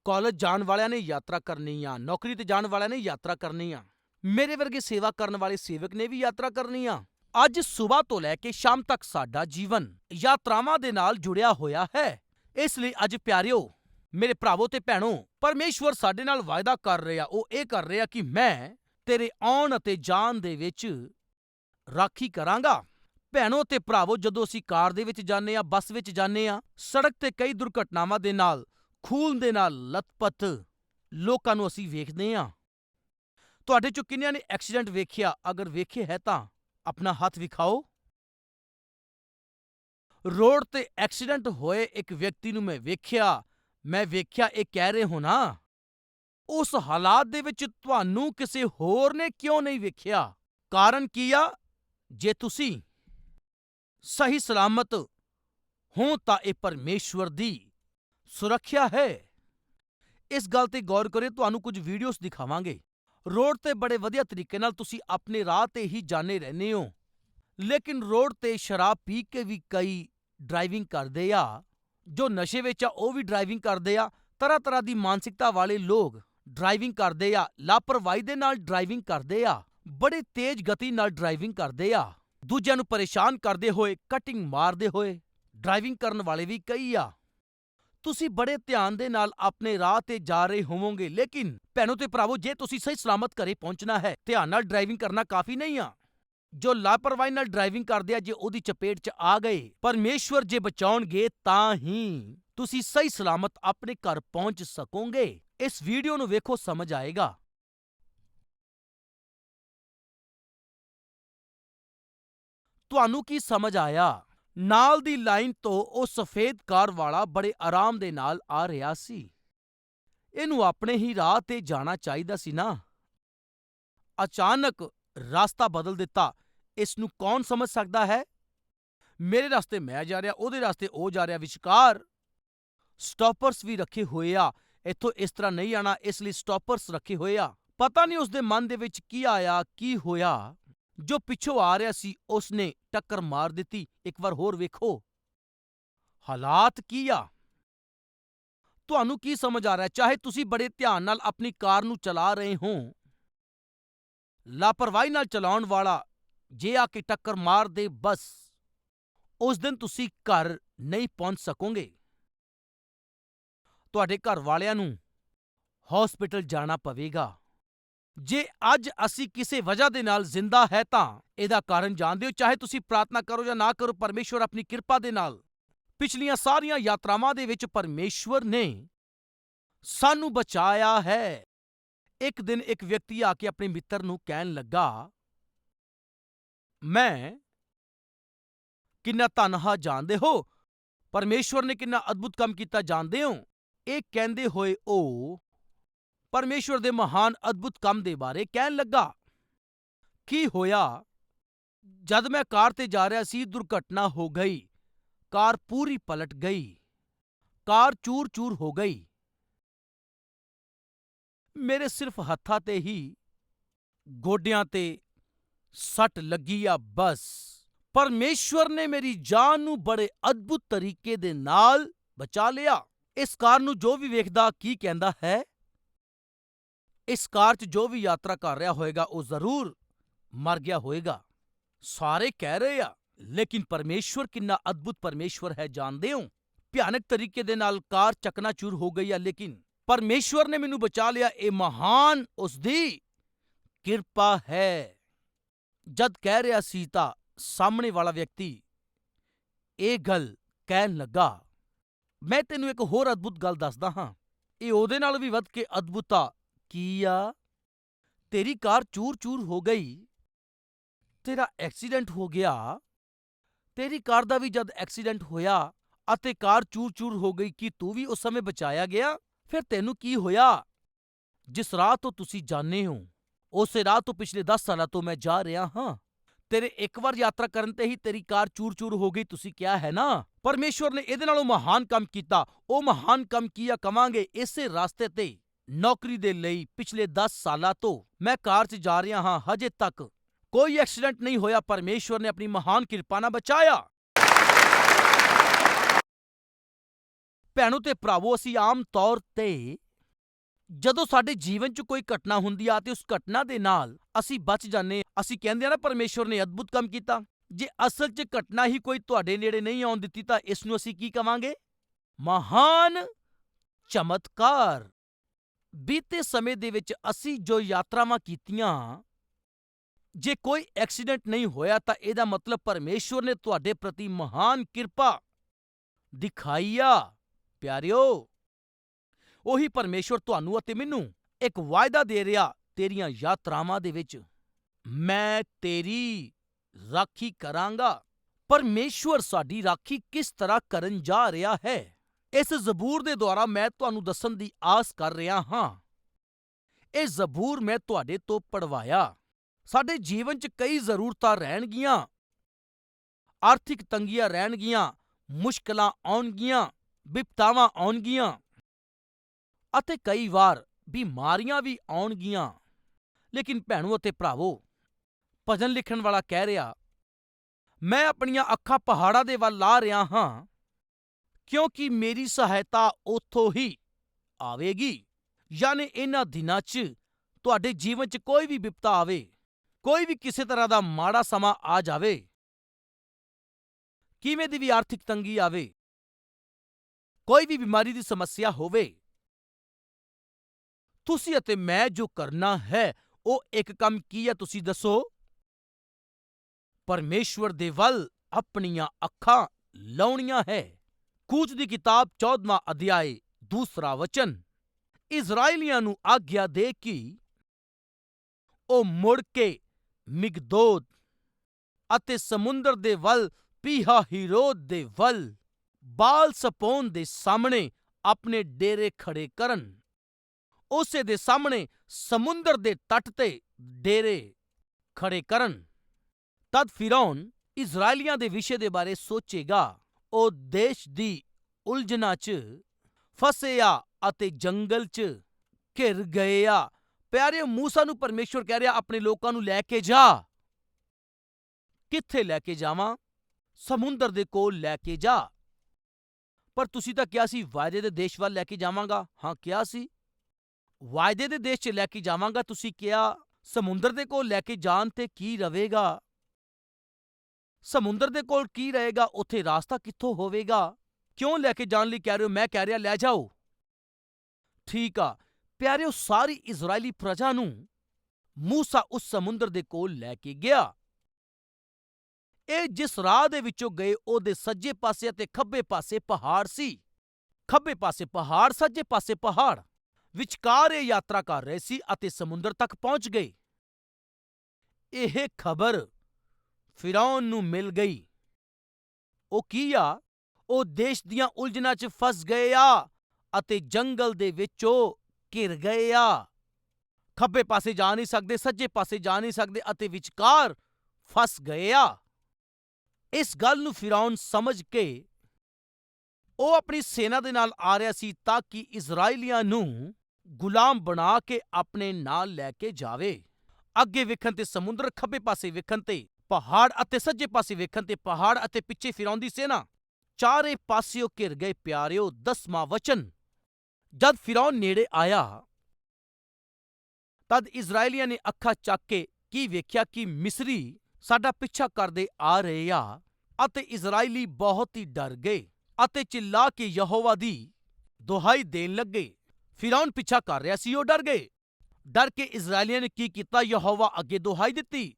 ਕਾਲਜ ਜਾਣ ਵਾਲਿਆਂ ਨੇ ਯਾਤਰਾ ਕਰਨੀ ਆ। ਨੌਕਰੀ ਤੇ ਜਾਣ ਵਾਲਿਆਂ ਨੇ ਯਾਤਰਾ ਕਰਨੀ ਆ। ਮੇਰੇ ਵਰਗੇ ਸੇਵਾ ਕਰਨ ਵਾਲੇ ਸੇਵਕ ਨੇ ਵੀ ਯਾਤਰਾ ਕਰਨੀ ਆ। ਅੱਜ ਸੁਬਾਹ ਤੋਂ ਲੈ ਕੇ ਸ਼ਾਮ ਤੱਕ ਸਾਡਾ ਜੀਵਨ ਯਾਤਰਾਵਾਂ ਦੇ ਨਾਲ ਜੁੜਿਆ ਹੋਇਆ ਹੈ। ਇਸ ਲਈ ਅੱਜ ਪਿਆਰਿਓ, ਮੇਰੇ ਭਰਾਵੋ ਤੇ ਭੈਣੋ, ਪਰਮੇਸ਼ਵਰ ਸਾਡੇ ਨਾਲ ਵਾਅਦਾ ਕਰ ਰਿਹਾ, ਉਹ ਇਹ ਕਰ ਰਿਹਾ ਕਿ ਮੈਂ ਤੇਰੇ ਆਉਣ ਅਤੇ ਜਾਣ ਦੇ ਵਿੱਚ ਰਾਖੀ ਕਰਾਂਗਾ। ਭੈਣੋ ਤੇ ਭਰਾਵੋ, ਜਦੋਂ ਅਸੀਂ ਕਾਰ ਦੇ ਵਿੱਚ ਜਾਂਦੇ ਹਾਂ, ਬੱਸ ਵਿੱਚ ਜਾਂਦੇ ਹਾਂ, ਸੜਕ ਤੇ ਕਈ ਦੁਰਘਟਨਾਵਾਂ ਦੇ ਨਾਲ, ਖੂਨ ਦੇ ਨਾਲ ਲਤਪਤ ਲੋਕਾਂ ਨੂੰ ਅਸੀਂ ਵੇਖਦੇ ਹਾਂ। ਤੁਹਾਡੇ ਚੋਂ ਕਿੰਨਿਆਂ ਨੇ ਐਕਸੀਡੈਂਟ ਵੇਖਿਆ? ਅਗਰ ਵੇਖੇ ਹੈ ਤਾਂ ਆਪਣਾ ਹੱਥ ਵਿਖਾਓ। ਰੋਡ ਤੇ ਐਕਸੀਡੈਂਟ ਹੋਏ ਇੱਕ ਵਿਅਕਤੀ ਨੂੰ ਮੈਂ ਵੇਖਿਆ। ਮੈਂ ਵੇਖਿਆ, ਇਹ ਕਹਿ ਰਹੇ ਹੋ ਨਾ, ਉਸ ਹਾਲਾਤ ਦੇ ਵਿੱਚ ਤੁਹਾਨੂੰ ਕਿਸੇ ਹੋਰ ਨੇ ਕਿਉਂ ਨਹੀਂ ਵੇਖਿਆ? ਕਾਰਨ ਕੀ ਆ? ਜੇ ਤੁਸੀਂ ਸਹੀ ਸਲਾਮਤ ਹੋ ਤਾਂ ਇਹ ਪਰਮੇਸ਼ਵਰ ਦੀ ਸੁਰੱਖਿਆ ਹੈ। ਇਸ ਗੱਲ ਤੇ ਗੌਰ ਕਰੇ ਤੁਹਾਨੂੰ ਕੁਝ ਵੀਡੀਓਜ਼ ਦਿਖਾਵਾਂਗੇ। ਰੋਡ ਤੇ ਬੜੇ ਵਧੀਆ ਤਰੀਕੇ ਨਾਲ ਤੁਸੀਂ ਆਪਣੇ ਰਾਹ ਤੇ ਹੀ ਜਾਣੇ ਰਹਿੰਦੇ ਹੋ। ਲੇਕਿਨ ਰੋਡ ਤੇ ਸ਼ਰਾਬ ਪੀ ਕੇ ਵੀ ਕਈ ਡਰਾਈਵਿੰਗ ਕਰਦੇ ਆ, ਜੋ ਨਸ਼ੇ ਵਿੱਚ ਆ, ਉਹ ਵੀ ਡਰਾਈਵਿੰਗ ਕਰਦੇ ਆ। ਤਰ੍ਹਾਂ ਤਰ੍ਹਾਂ ਦੀ ਮਾਨਸਿਕਤਾ ਵਾਲੇ ਲੋਕ ਡਰਾਈਵਿੰਗ ਕਰਦੇ ਆ, ਲਾਪਰਵਾਹੀ ਦੇ ਨਾਲ ਡਰਾਈਵਿੰਗ ਕਰਦੇ ਆ, ਬੜੇ ਤੇਜ਼ ਗਤੀ ਨਾਲ ਡਰਾਈਵਿੰਗ ਕਰਦੇ ਆ। ਦੂਜਿਆਂ ਨੂੰ ਪਰੇਸ਼ਾਨ ਕਰਦੇ ਹੋਏ, ਕਟਿੰਗ ਮਾਰਦੇ ਹੋਏ ਡਰਾਈਵਿੰਗ ਕਰਨ ਵਾਲੇ ਵੀ ਕਈ ਆ। ਤੁਸੀਂ ਬੜੇ ਧਿਆਨ ਦੇ ਨਾਲ ਆਪਣੇ ਰਾਹ ਤੇ ਜਾ ਰਹੇ ਹੋਵੋਗੇ, ਲੇਕਿਨ ਭੈਣੋ ਤੇ ਭਰਾਵੋ, ਜੇ ਤੁਸੀਂ ਸਹੀ ਸਲਾਮਤ ਘਰੇ ਪਹੁੰਚਣਾ ਹੈ, ਧਿਆਨ ਨਾਲ ਡਰਾਈਵਿੰਗ ਕਰਨਾ ਕਾਫੀ ਨਹੀਂ ਆ। ਜੋ ਲਾਪਰਵਾਹੀ ਨਾਲ ਡਰਾਈਵਿੰਗ ਕਰਦੇ ਆ, ਜੇ ਉਹਦੀ ਚਪੇਟ 'ਚ ਆ ਗਏ, ਪਰਮੇਸ਼ਵਰ ਜੇ ਬਚਾਉਣਗੇ ਤਾਂ ਹੀ ਤੁਸੀਂ ਸਹੀ ਸਲਾਮਤ ਆਪਣੇ ਘਰ ਪਹੁੰਚ ਸਕੋਗੇ। ਇਸ ਵੀਡੀਓ ਨੂੰ ਵੇਖੋ, ਸਮਝ ਆਏਗਾ। ਤੁਹਾਨੂੰ ਕੀ ਸਮਝ ਆਇਆ? ਨਾਲ ਦੀ ਲਾਈਨ ਤੋਂ ਉਹ ਸਫੇਦ ਕਾਰ ਵਾਲਾ ਬੜੇ ਆਰਾਮ ਦੇ ਨਾਲ ਆ ਰਿਹਾ ਸੀ। ਇਹਨੂੰ ਆਪਣੇ ਹੀ ਰਾਹ ਤੇ ਜਾਣਾ ਚਾਹੀਦਾ ਸੀ ਨਾ। ਅਚਾਨਕ ਰਾਸਤਾ ਬਦਲ ਦਿੱਤਾ। ਇਸ ਨੂੰ ਕੌਣ ਸਮਝ ਸਕਦਾ ਹੈ? ਮੇਰੇ ਰਸਤੇ ਮੈਂ ਜਾ ਰਿਹਾ, ਉਹਦੇ ਰਸਤੇ ਉਹ ਜਾ ਰਿਹਾ, ਵਿਚਕਾਰ ਸਟਾਪਰਸ ਵੀ ਰੱਖੇ ਹੋਏ ਆ। ਇੱਥੋਂ ਇਸ ਤਰ੍ਹਾਂ ਨਹੀਂ ਆਣਾ ਇਸ ਲਈ ਸਟਾਪਰਸ ਰੱਖੇ ਹੋਏ ਆ। ਪਤਾ ਨਹੀਂ ਉਸ ਦੇ ਮਨ ਦੇ ਵਿੱਚ ਕੀ ਆਇਆ, ਕੀ ਹੋਇਆ। ਜੋ ਪਿੱਛੋਂ ਆ ਰਿਹਾ ਸੀ ਉਸ ਨੇ ਟੱਕਰ ਮਾਰ ਦਿੱਤੀ। ਇੱਕ ਵਾਰ ਹੋਰ ਵੇਖੋ। ਹਾਲਾਤ ਕੀ ਆ? ਤੁਹਾਨੂੰ ਕੀ ਸਮਝ ਆ ਰਿਹਾ? ਚਾਹੇ ਤੁਸੀਂ ਬੜੇ ਧਿਆਨ ਨਾਲ ਆਪਣੀ ਕਾਰ ਨੂੰ ਚਲਾ ਰਹੇ ਹੋ। ਲਾਪਰਵਾਹੀ ਨਾਲ ਚਲਾਉਣ ਵਾਲਾ, ਜੇ ਆ ਕੇ ਟੱਕਰ ਮਾਰ ਦੇ, ਬਸ। ਉਸ ਦਿਨ ਤੁਸੀਂ ਘਰ ਨਹੀਂ ਪਹੁੰਚ ਸਕੋਗੇ। ਤੁਹਾਡੇ ਘਰ ਵਾਲਿਆਂ ਨੂੰ ਹਸਪੀਟਲ ਜਾਣਾ ਪਵੇਗਾ। ਜੇ ਅੱਜ ਅਸੀਂ ਕਿਸੇ ਵਜ੍ਹਾ ਦੇ ਨਾਲ ਜ਼ਿੰਦਾ ਹੈ ਤਾਂ ਇਹਦਾ ਕਾਰਨ ਜਾਣਦੇ ਹੋ ਚਾਹੇ ਤੁਸੀਂ ਪ੍ਰਾਰਥਨਾ ਕਰੋ ਜਾਂ ਨਾ ਕਰੋ, ਪਰਮੇਸ਼ਵਰ ਆਪਣੀ ਕਿਰਪਾ ਦੇ ਨਾਲ। ਪਿਛਲੀਆਂ ਸਾਰੀਆਂ ਯਾਤਰਾਵਾਂ ਦੇ ਵਿੱਚ ਪਰਮੇਸ਼ਵਰ ਨੇ ਸਾਨੂੰ ਬਚਾਇਆ ਹੈ। ਇੱਕ ਦਿਨ ਇੱਕ ਵਿਅਕਤੀ ਆ ਕੇ ਆਪਣੇ ਮਿੱਤਰ ਨੂੰ ਕਹਿਣ ਲੱਗਾ, ਮੈਂ ਕਿੰਨਾ ਧੰਨਹਾ ਜਾਣਦੇ ਹੋ? ਪਰਮੇਸ਼ਵਰ ਨੇ ਕਿੰਨਾ ਅਦਭੁਤ ਕੰਮ ਕੀਤਾ, ਜਾਣਦੇ ਹੋ? ਇਹ ਕਹਿੰਦੇ ਹੋਏ ਉਹ ਪਰਮੇਸ਼ਵਰ ਦੇ ਮਹਾਨ ਅਦਭੁਤ ਕੰਮ ਦੇ ਬਾਰੇ ਕਹਿਣ ਲੱਗਾ, ਕੀ ਹੋਇਆ? ਜਦ ਮੈਂ ਕਾਰ ਤੇ ਜਾ ਰਿਹਾ ਸੀ, ਦੁਰਘਟਨਾ ਹੋ ਗਈ। ਕਾਰ ਪੂਰੀ ਪਲਟ ਗਈ। ਕਾਰ ਚੂਰ-ਚੂਰ ਹੋ ਗਈ। ਮੇਰੇ ਸਿਰਫ ਹੱਥਾਂ ਤੇ ਹੀ ਗੋਡਿਆਂ ਤੇ ਸੱਟ ਲੱਗੀ ਆ, ਬਸ। ਪਰਮੇਸ਼ਵਰ ਨੇ ਮੇਰੀ ਜਾਨ ਨੂੰ ਬੜੇ ਅਦਭੁਤ ਤਰੀਕੇ ਦੇ ਨਾਲ ਬਚਾ ਲਿਆ। ਇਸ ਕਾਰ ਨੂੰ ਜੋ ਵੀ ਵੇਖਦਾ, ਕੀ ਕਹਿੰਦਾ ਹੈ? ਇਸ ਕਾਰ 'ਚ ਜੋ ਵੀ ਯਾਤਰਾ ਕਰ ਰਿਹਾ ਹੋਏਗਾ, ਉਹ ਜ਼ਰੂਰ ਮਰ ਗਿਆ ਹੋਏਗਾ। ਸਾਰੇ ਕਹਿ ਰਹੇ ਆ, ਲੇਕਿਨ ਪਰਮੇਸ਼ਵਰ ਕਿੰਨਾ ਅਦਭੁਤ ਪਰਮੇਸ਼ਵਰ ਹੈ, ਜਾਣਦੇ ਹੋ? ਭਿਆਨਕ ਤਰੀਕੇ ਦੇ ਨਾਲ ਕਾਰ ਚਕਨਾਚੂਰ ਹੋ ਗਈ ਆ, ਲੇਕਿਨ ਪਰਮੇਸ਼ਵਰ ਨੇ ਮੈਨੂੰ ਬਚਾ ਲਿਆ, ਇਹ ਮਹਾਨ ਉਸਦੀ ਕਿਰਪਾ ਹੈ। ਜਦ ਕਹਿ ਰਿਹਾ ਸੀ ਤਾਂ ਸਾਹਮਣੇ ਵਾਲਾ ਵਿਅਕਤੀ ਇਹ ਗੱਲ ਕਹਿਣ ਲੱਗਾ, ਮੈਂ ਤੈਨੂੰ ਇੱਕ ਹੋਰ ਅਦਭੁਤ ਗੱਲ ਦੱਸਦਾ ਹਾਂ। ਇਹ ਉਹਦੇ ਨਾਲ ਵੀ ਵੱਧ ਕੇ ਅਦਭੁਤ ਆ ਕੀ ਆ? ਤੇਰੀ ਕਾਰ ਚੂਰ-ਚੂਰ ਹੋ ਗਈ। ਤੇਰਾ ਐਕਸੀਡੈਂਟ ਹੋ ਗਿਆ। ਤੇਰੀ ਕਾਰ ਦਾ ਵੀ ਜਦ ਐਕਸੀਡੈਂਟ ਹੋਇਆ ਅਤੇ ਕਾਰ ਚੂਰ-ਚੂਰ ਹੋ ਗਈ ਕੀ ਤੂੰ ਵੀ ਉਸ ਸਮੇਂ ਬਚਾਇਆ ਗਿਆ, ਫਿਰ ਤੈਨੂੰ ਕੀ ਹੋਇਆ? ਜਿਸ ਰਾਹ ਤੋਂ ਤੁਸੀਂ ਜਾਂਦੇ ਹੋ, ਉਸੇ ਰਾਹ ਤੋਂ ਪਿਛਲੇ 10 ਸਾਲਾਂ ਤੋਂ ਮੈਂ ਜਾ ਰਿਹਾ ਹਾਂ। ਤੇਰੇ ਇੱਕ ਵਾਰ ਯਾਤਰਾ ਕਰਨ ਤੇ ਹੀ ਤੇਰੀ ਕਾਰ ਚੂਰ-ਚੂਰ ਹੋ ਗਈ, ਤੁਸੀਂ ਕਿਹਾ ਹੈ ਨਾ? ਪਰਮੇਸ਼ਵਰ ਨੇ ਇਹਦੇ ਨਾਲੋਂ ਮਹਾਨ ਕੰਮ ਕੀਤਾ। ਉਹ ਮਹਾਨ ਕੰਮ ਕੀਆ ਕਵਾਂਗੇ ਇਸੇ ਰਾਸਤੇ ਤੇ। ਨੌਕਰੀ ਦੇ ਲਈ ਪਿਛਲੇ 10 ਸਾਲਾਂ ਤੋਂ ਮੈਂ ਕਾਰ 'ਚ ਜਾ ਰਿਹਾ ਹਾਂ, ਹਜੇ ਤੱਕ। ਕੋਈ ਐਕਸੀਡੈਂਟ ਨਹੀਂ ਹੋਇਆ, ਪਰਮੇਸ਼ਵਰ ਨੇ ਆਪਣੀ ਮਹਾਨ ਕਿਰਪਾ ਨਾਲ ਬਚਾਇਆ। ਭੈਣੋ ਤੇ ਭਰਾਵੋ, ਅਸੀਂ ਆਮ ਤੌਰ ਤੇ ਜਦੋਂ ਸਾਡੇ ਜੀਵਨ 'ਚ ਕੋਈ ਘਟਨਾ ਹੁੰਦੀ ਆ ਤੇ ਉਸ ਘਟਨਾ ਦੇ ਨਾਲ ਅਸੀਂ ਬਚ ਜਾਂਦੇ ਅਸੀਂ ਕਹਿੰਦੇ ਆ ਨਾ, ਪਰਮੇਸ਼ਵਰ ਨੇ ਅਦਭੁਤ ਕੰਮ ਕੀਤਾ। ਜੇ ਅਸਲ 'ਚ ਘਟਨਾ ਹੀ ਕੋਈ ਤੁਹਾਡੇ ਨੇੜੇ ਨਹੀਂ ਆਉਣ ਦਿੱਤੀ ਤਾਂ ਇਸ ਨੂੰ ਅਸੀਂ ਕੀ ਕਵਾਂਗੇ? ਮਹਾਨ ਚਮਤਕਾਰ! ਬੀਤੇ ਸਮੇਂ ਦੇ ਵਿੱਚ ਅਸੀਂ ਜੋ ਯਾਤਰਾਵਾਂ ਕੀਤੀਆਂ, ਜੇ ਕੋਈ ਐਕਸੀਡੈਂਟ ਨਹੀਂ ਹੋਇਆ ਤਾਂ ਇਹਦਾ ਮਤਲਬ ਪਰਮੇਸ਼ੁਰ ਨੇ ਤੁਹਾਡੇ ਪ੍ਰਤੀ ਮਹਾਨ ਕਿਰਪਾ ਦਿਖਾਈ ਆ, ਪਿਆਰਿਓ। ਉਹੀ ਪਰਮੇਸ਼ੁਰ ਤੁਹਾਨੂੰ ਅਤੇ ਮੈਨੂੰ ਇੱਕ ਵਾਅਦਾ ਦੇ ਰਿਹਾ ਤੇਰੀਆਂ ਯਾਤਰਾਵਾਂ ਦੇ ਵਿੱਚ, ਮੈਂ ਤੇਰੀ ਰਾਖੀ ਕਰਾਂਗਾ। ਪਰਮੇਸ਼ੁਰ ਸਾਡੀ ਰਾਖੀ ਕਿਸ ਤਰ੍ਹਾਂ ਕਰਨ ਜਾ ਰਿਹਾ ਹੈ? ਇਸ ਜ਼ਬੂਰ ਦੇ ਦੁਆਰਾ ਮੈਂ ਤੁਹਾਨੂੰ ਦੱਸਣ ਦੀ ਆਸ ਕਰ ਰਿਹਾ ਹਾਂ। ਇਹ ਜ਼ਬੂਰ ਮੈਂ ਤੁਹਾਡੇ ਤੋਂ ਪੜਵਾਇਆ ਸਾਡੇ ਜੀਵਨ 'ਚ ਕਈ ਜ਼ਰੂਰਤਾਂ ਰਹਿਣਗੀਆਂ। ਆਰਥਿਕ ਤੰਗੀਆਂ ਰਹਿਣਗੀਆਂ, ਮੁਸ਼ਕਲਾਂ ਆਉਣਗੀਆਂ ਬਿਪਤਾਵਾਂ ਆਉਣਗੀਆਂ ਅਤੇ ਕਈ ਵਾਰ ਬਿਮਾਰੀਆਂ ਵੀ ਆਉਣਗੀਆਂ। ਲੇਕਿਨ ਭੈਣੋ ਅਤੇ ਭਰਾਵੋ, ਭਜਨ ਲਿਖਣ ਵਾਲਾ ਕਹਿ ਰਿਹਾ, ਮੈਂ ਆਪਣੀਆਂ ਅੱਖਾਂ ਪਹਾੜਾਂ ਦੇ ਵੱਲ ਲਾ ਰਿਹਾ ਹਾਂ। ਕਿਉਂਕਿ ਮੇਰੀ ਸਹਾਇਤਾ ਉੱਥੋਂ ਹੀ ਆਵੇਗੀ। ਯਾਨੀ ਇਹਨਾਂ ਦਿਨਾਂ 'ਚ ਤੁਹਾਡੇ ਜੀਵਨ 'ਚ ਕੋਈ ਵੀ ਬਿਪਤਾ ਆਵੇ, ਕੋਈ ਵੀ ਕਿਸੇ ਤਰ੍ਹਾਂ ਦਾ ਮਾੜਾ ਸਮਾਂ ਆ ਜਾਵੇ, ਕਿਵੇਂ ਦੀ ਵੀ ਆਰਥਿਕ ਤੰਗੀ ਆਵੇ, ਕੋਈ ਵੀ ਬਿਮਾਰੀ ਦੀ ਸਮੱਸਿਆ ਹੋਵੇ, ਤੁਸੀਂ ਅਤੇ ਮੈਂ ਜੋ ਕਰਨਾ ਹੈ, ਉਹ ਇੱਕ ਕੰਮ ਕੀ ਹੈ ਤੁਸੀਂ ਦੱਸੋ? ਪਰਮੇਸ਼ਵਰ ਦੇ ਵੱਲ ਆਪਣੀਆਂ ਅੱਖਾਂ ਲਾਉਣੀਆਂ ਹੈ। ਕੂਚ ਦੀ ਕਿਤਾਬ 14ਵਾਂ ਅਧਿਆਏ, ਦੂਸਰਾ ਵਚਨ। ਇਜ਼ਰਾਈਲੀਆਂ ਨੂੰ ਆਗਿਆ ਦੇ ਕਿ ਉਹ ਮੁੜ ਕੇ ਮਿਗਦੋਦ ਅਤੇ ਸਮੁੰਦਰ ਦੇ ਵੱਲ, ਪੀਹਾ ਹੀਰੋਦ ਦੇ ਵੱਲ, ਬਾਲ ਸਪੋਨ ਦੇ ਸਾਹਮਣੇ ਆਪਣੇ ਡੇਰੇ ਖੜੇ ਕਰਨ। ਉਸੇ ਦੇ ਸਾਹਮਣੇ ਸਮੁੰਦਰ ਦੇ ਤੱਟ ਤੇ ਡੇਰੇ ਖੜੇ ਕਰਨ। ਤਦ ਫਿਰੌਨ ਇਜ਼ਰਾਈਲੀਆਂ ਦੇ ਵਿਸ਼ੇ ਦੇ ਬਾਰੇ ਸੋਚੇਗਾ। ਉਹ ਦੇਸ਼ ਦੀ ਉਲਝਣਾ 'ਚ ਫਸੇ ਆ ਅਤੇ ਜੰਗਲ 'ਚ ਘਿਰ ਗਏ ਆ ਪਿਆਰੇ ਮੂਸਾ ਨੂੰ ਪਰਮੇਸ਼ਵਰ ਕਹਿ ਰਿਹਾ, ਆਪਣੇ ਲੋਕਾਂ ਨੂੰ ਲੈ ਕੇ ਜਾ। ਕਿੱਥੇ ਲੈ ਕੇ ਜਾਵਾਂ? ਸਮੁੰਦਰ ਦੇ ਕੋਲ ਲੈ ਕੇ ਜਾ। ਪਰ ਤੁਸੀਂ ਤਾਂ ਕਿਹਾ ਸੀ, ਵਾਅਦੇ ਦੇ ਦੇਸ਼ ਵੱਲ ਲੈ ਕੇ ਜਾਵਾਂਗਾ। ਹਾਂ, ਕਿਹਾ ਸੀ। ਵਾਅਦੇ ਦੇ ਦੇਸ਼ 'ਚ ਲੈ ਕੇ ਜਾਵਾਂਗਾ, ਤੁਸੀਂ ਕਿਹਾ, ਸਮੁੰਦਰ ਦੇ ਕੋਲ ਲੈ ਕੇ ਜਾਣ ਤੇ ਕੀ ਰਵੇਗਾ? ਸਮੁੰਦਰ ਦੇ ਕੋਲ ਕੀ ਰਹੇਗਾ, ਉੱਥੇ ਰਾਸਤਾ ਕਿੱਥੋਂ ਹੋਵੇਗਾ? ਕਿਉਂ ਲੈ ਕੇ ਜਾਣ ਲਈ ਕਹਿ ਰਹੇ ਹੋ? ਮੈਂ ਕਹਿ ਰਿਹਾ, ਲੈ ਜਾਓ। ਠੀਕ ਆ, ਪਿਆਰਿਓ, ਸਾਰੀ ਇਜ਼ਰਾਈਲੀ ਪ੍ਰਜਾ ਨੂੰ ਮੂਸਾ ਉਸ ਸਮੁੰਦਰ ਦੇ ਕੋਲ ਲੈ ਕੇ ਗਿਆ। ਇਹ ਜਿਸ ਰਾਹ ਦੇ ਵਿੱਚੋਂ ਗਏ, ਉਹਦੇ ਸੱਜੇ ਪਾਸੇ ਅਤੇ ਖੱਬੇ ਪਾਸੇ ਪਹਾੜ ਸੀ। ਖੱਬੇ ਪਾਸੇ ਪਹਾੜ, ਸੱਜੇ ਪਾਸੇ ਪਹਾੜ। ਵਿਚਕਾਰ ਇਹ ਯਾਤਰਾ ਕਰ ਰਹੇ ਸੀ ਅਤੇ ਸਮੁੰਦਰ ਤੱਕ ਪਹੁੰਚ ਗਏ। ਇਹ ਖਬਰ ਫਿਰੌਨ ਨੂੰ ਮਿਲ ਗਈ। ਉਹ ਕੀ ਆ? ਉਹ ਦੇਸ਼ ਦੀਆਂ ਉਲਝਣਾਂ 'ਚ ਫਸ ਗਏ ਆ ਅਤੇ ਜੰਗਲ ਦੇ ਵਿੱਚੋਂ ਘਿਰ ਗਏ ਆ। ਖੱਬੇ ਪਾਸੇ ਜਾ ਨਹੀਂ ਸਕਦੇ, ਸੱਜੇ ਪਾਸੇ ਜਾ ਨਹੀਂ ਸਕਦੇ ਅਤੇ ਵਿਚਕਾਰ ਫਸ ਗਏ ਆ। ਇਸ ਗੱਲ ਨੂੰ ਫਿਰੌਨ ਸਮਝ ਕੇ ਉਹ ਆਪਣੀ ਸੈਨਾ ਦੇ ਨਾਲ ਆ ਰਿਹਾ ਸੀ ਤਾਂ ਕਿ ਇਜ਼ਰਾਈਲੀਆਂ ਨੂੰ ਗੁਲਾਮ ਬਣਾ ਕੇ ਆਪਣੇ ਨਾਲ ਲੈ ਕੇ ਜਾਵੇ। ਅੱਗੇ ਵੇਖਣ ਤੇ ਸਮੁੰਦਰ ਖੱਬੇ ਪਾਸੇ ਵੇਖਣ ਤੇ ਪਹਾੜ ਅਤੇ ਸੱਜੇ ਪਾਸੇ ਵੇਖਣ ਤੇ ਪਹਾੜ ਅਤੇ ਪਿੱਛੇ ਫਿਰੌਨ ਦੀ ਸੈਨਾ। ਚਾਰੇ ਪਾਸਿਓਂ ਘਿਰ ਗਏ ਪਿਆਰਿਓ, ਦਸਵਾਂ ਵਚਨ। ਜਦ ਫਿਰੌਨ ਨੇੜੇ ਆਇਆ, ਤਦ ਇਜ਼ਰਾਈਲੀਆਂ ਨੇ ਅੱਖਾਂ ਚੱਕ ਕੇ ਕੀ ਵੇਖਿਆ ਕਿ ਮਿਸਰੀ ਸਾਡਾ ਪਿੱਛਾ ਕਰਦੇ ਆ ਰਹੇ ਆ ਅਤੇ ਇਜ਼ਰਾਈਲੀ ਬਹੁਤ ਹੀ ਡਰ ਗਏ ਅਤੇ ਚਿੱਲਾ ਕੇ ਯਹੋਵਾ ਦੀ ਦੁਹਾਈ ਦੇਣ ਲੱਗੇ। ਫਿਰੌਨ ਪਿੱਛਾ ਕਰ ਰਿਹਾ ਸੀ, ਉਹ ਡਰ ਗਏ। ਡਰ ਕੇ ਇਜ਼ਰਾਈਲੀਆਂ ਨੇ ਕੀ ਕੀਤਾ? ਯਹੋਵਾ ਅੱਗੇ ਦੁਹਾਈ ਦਿੱਤੀ।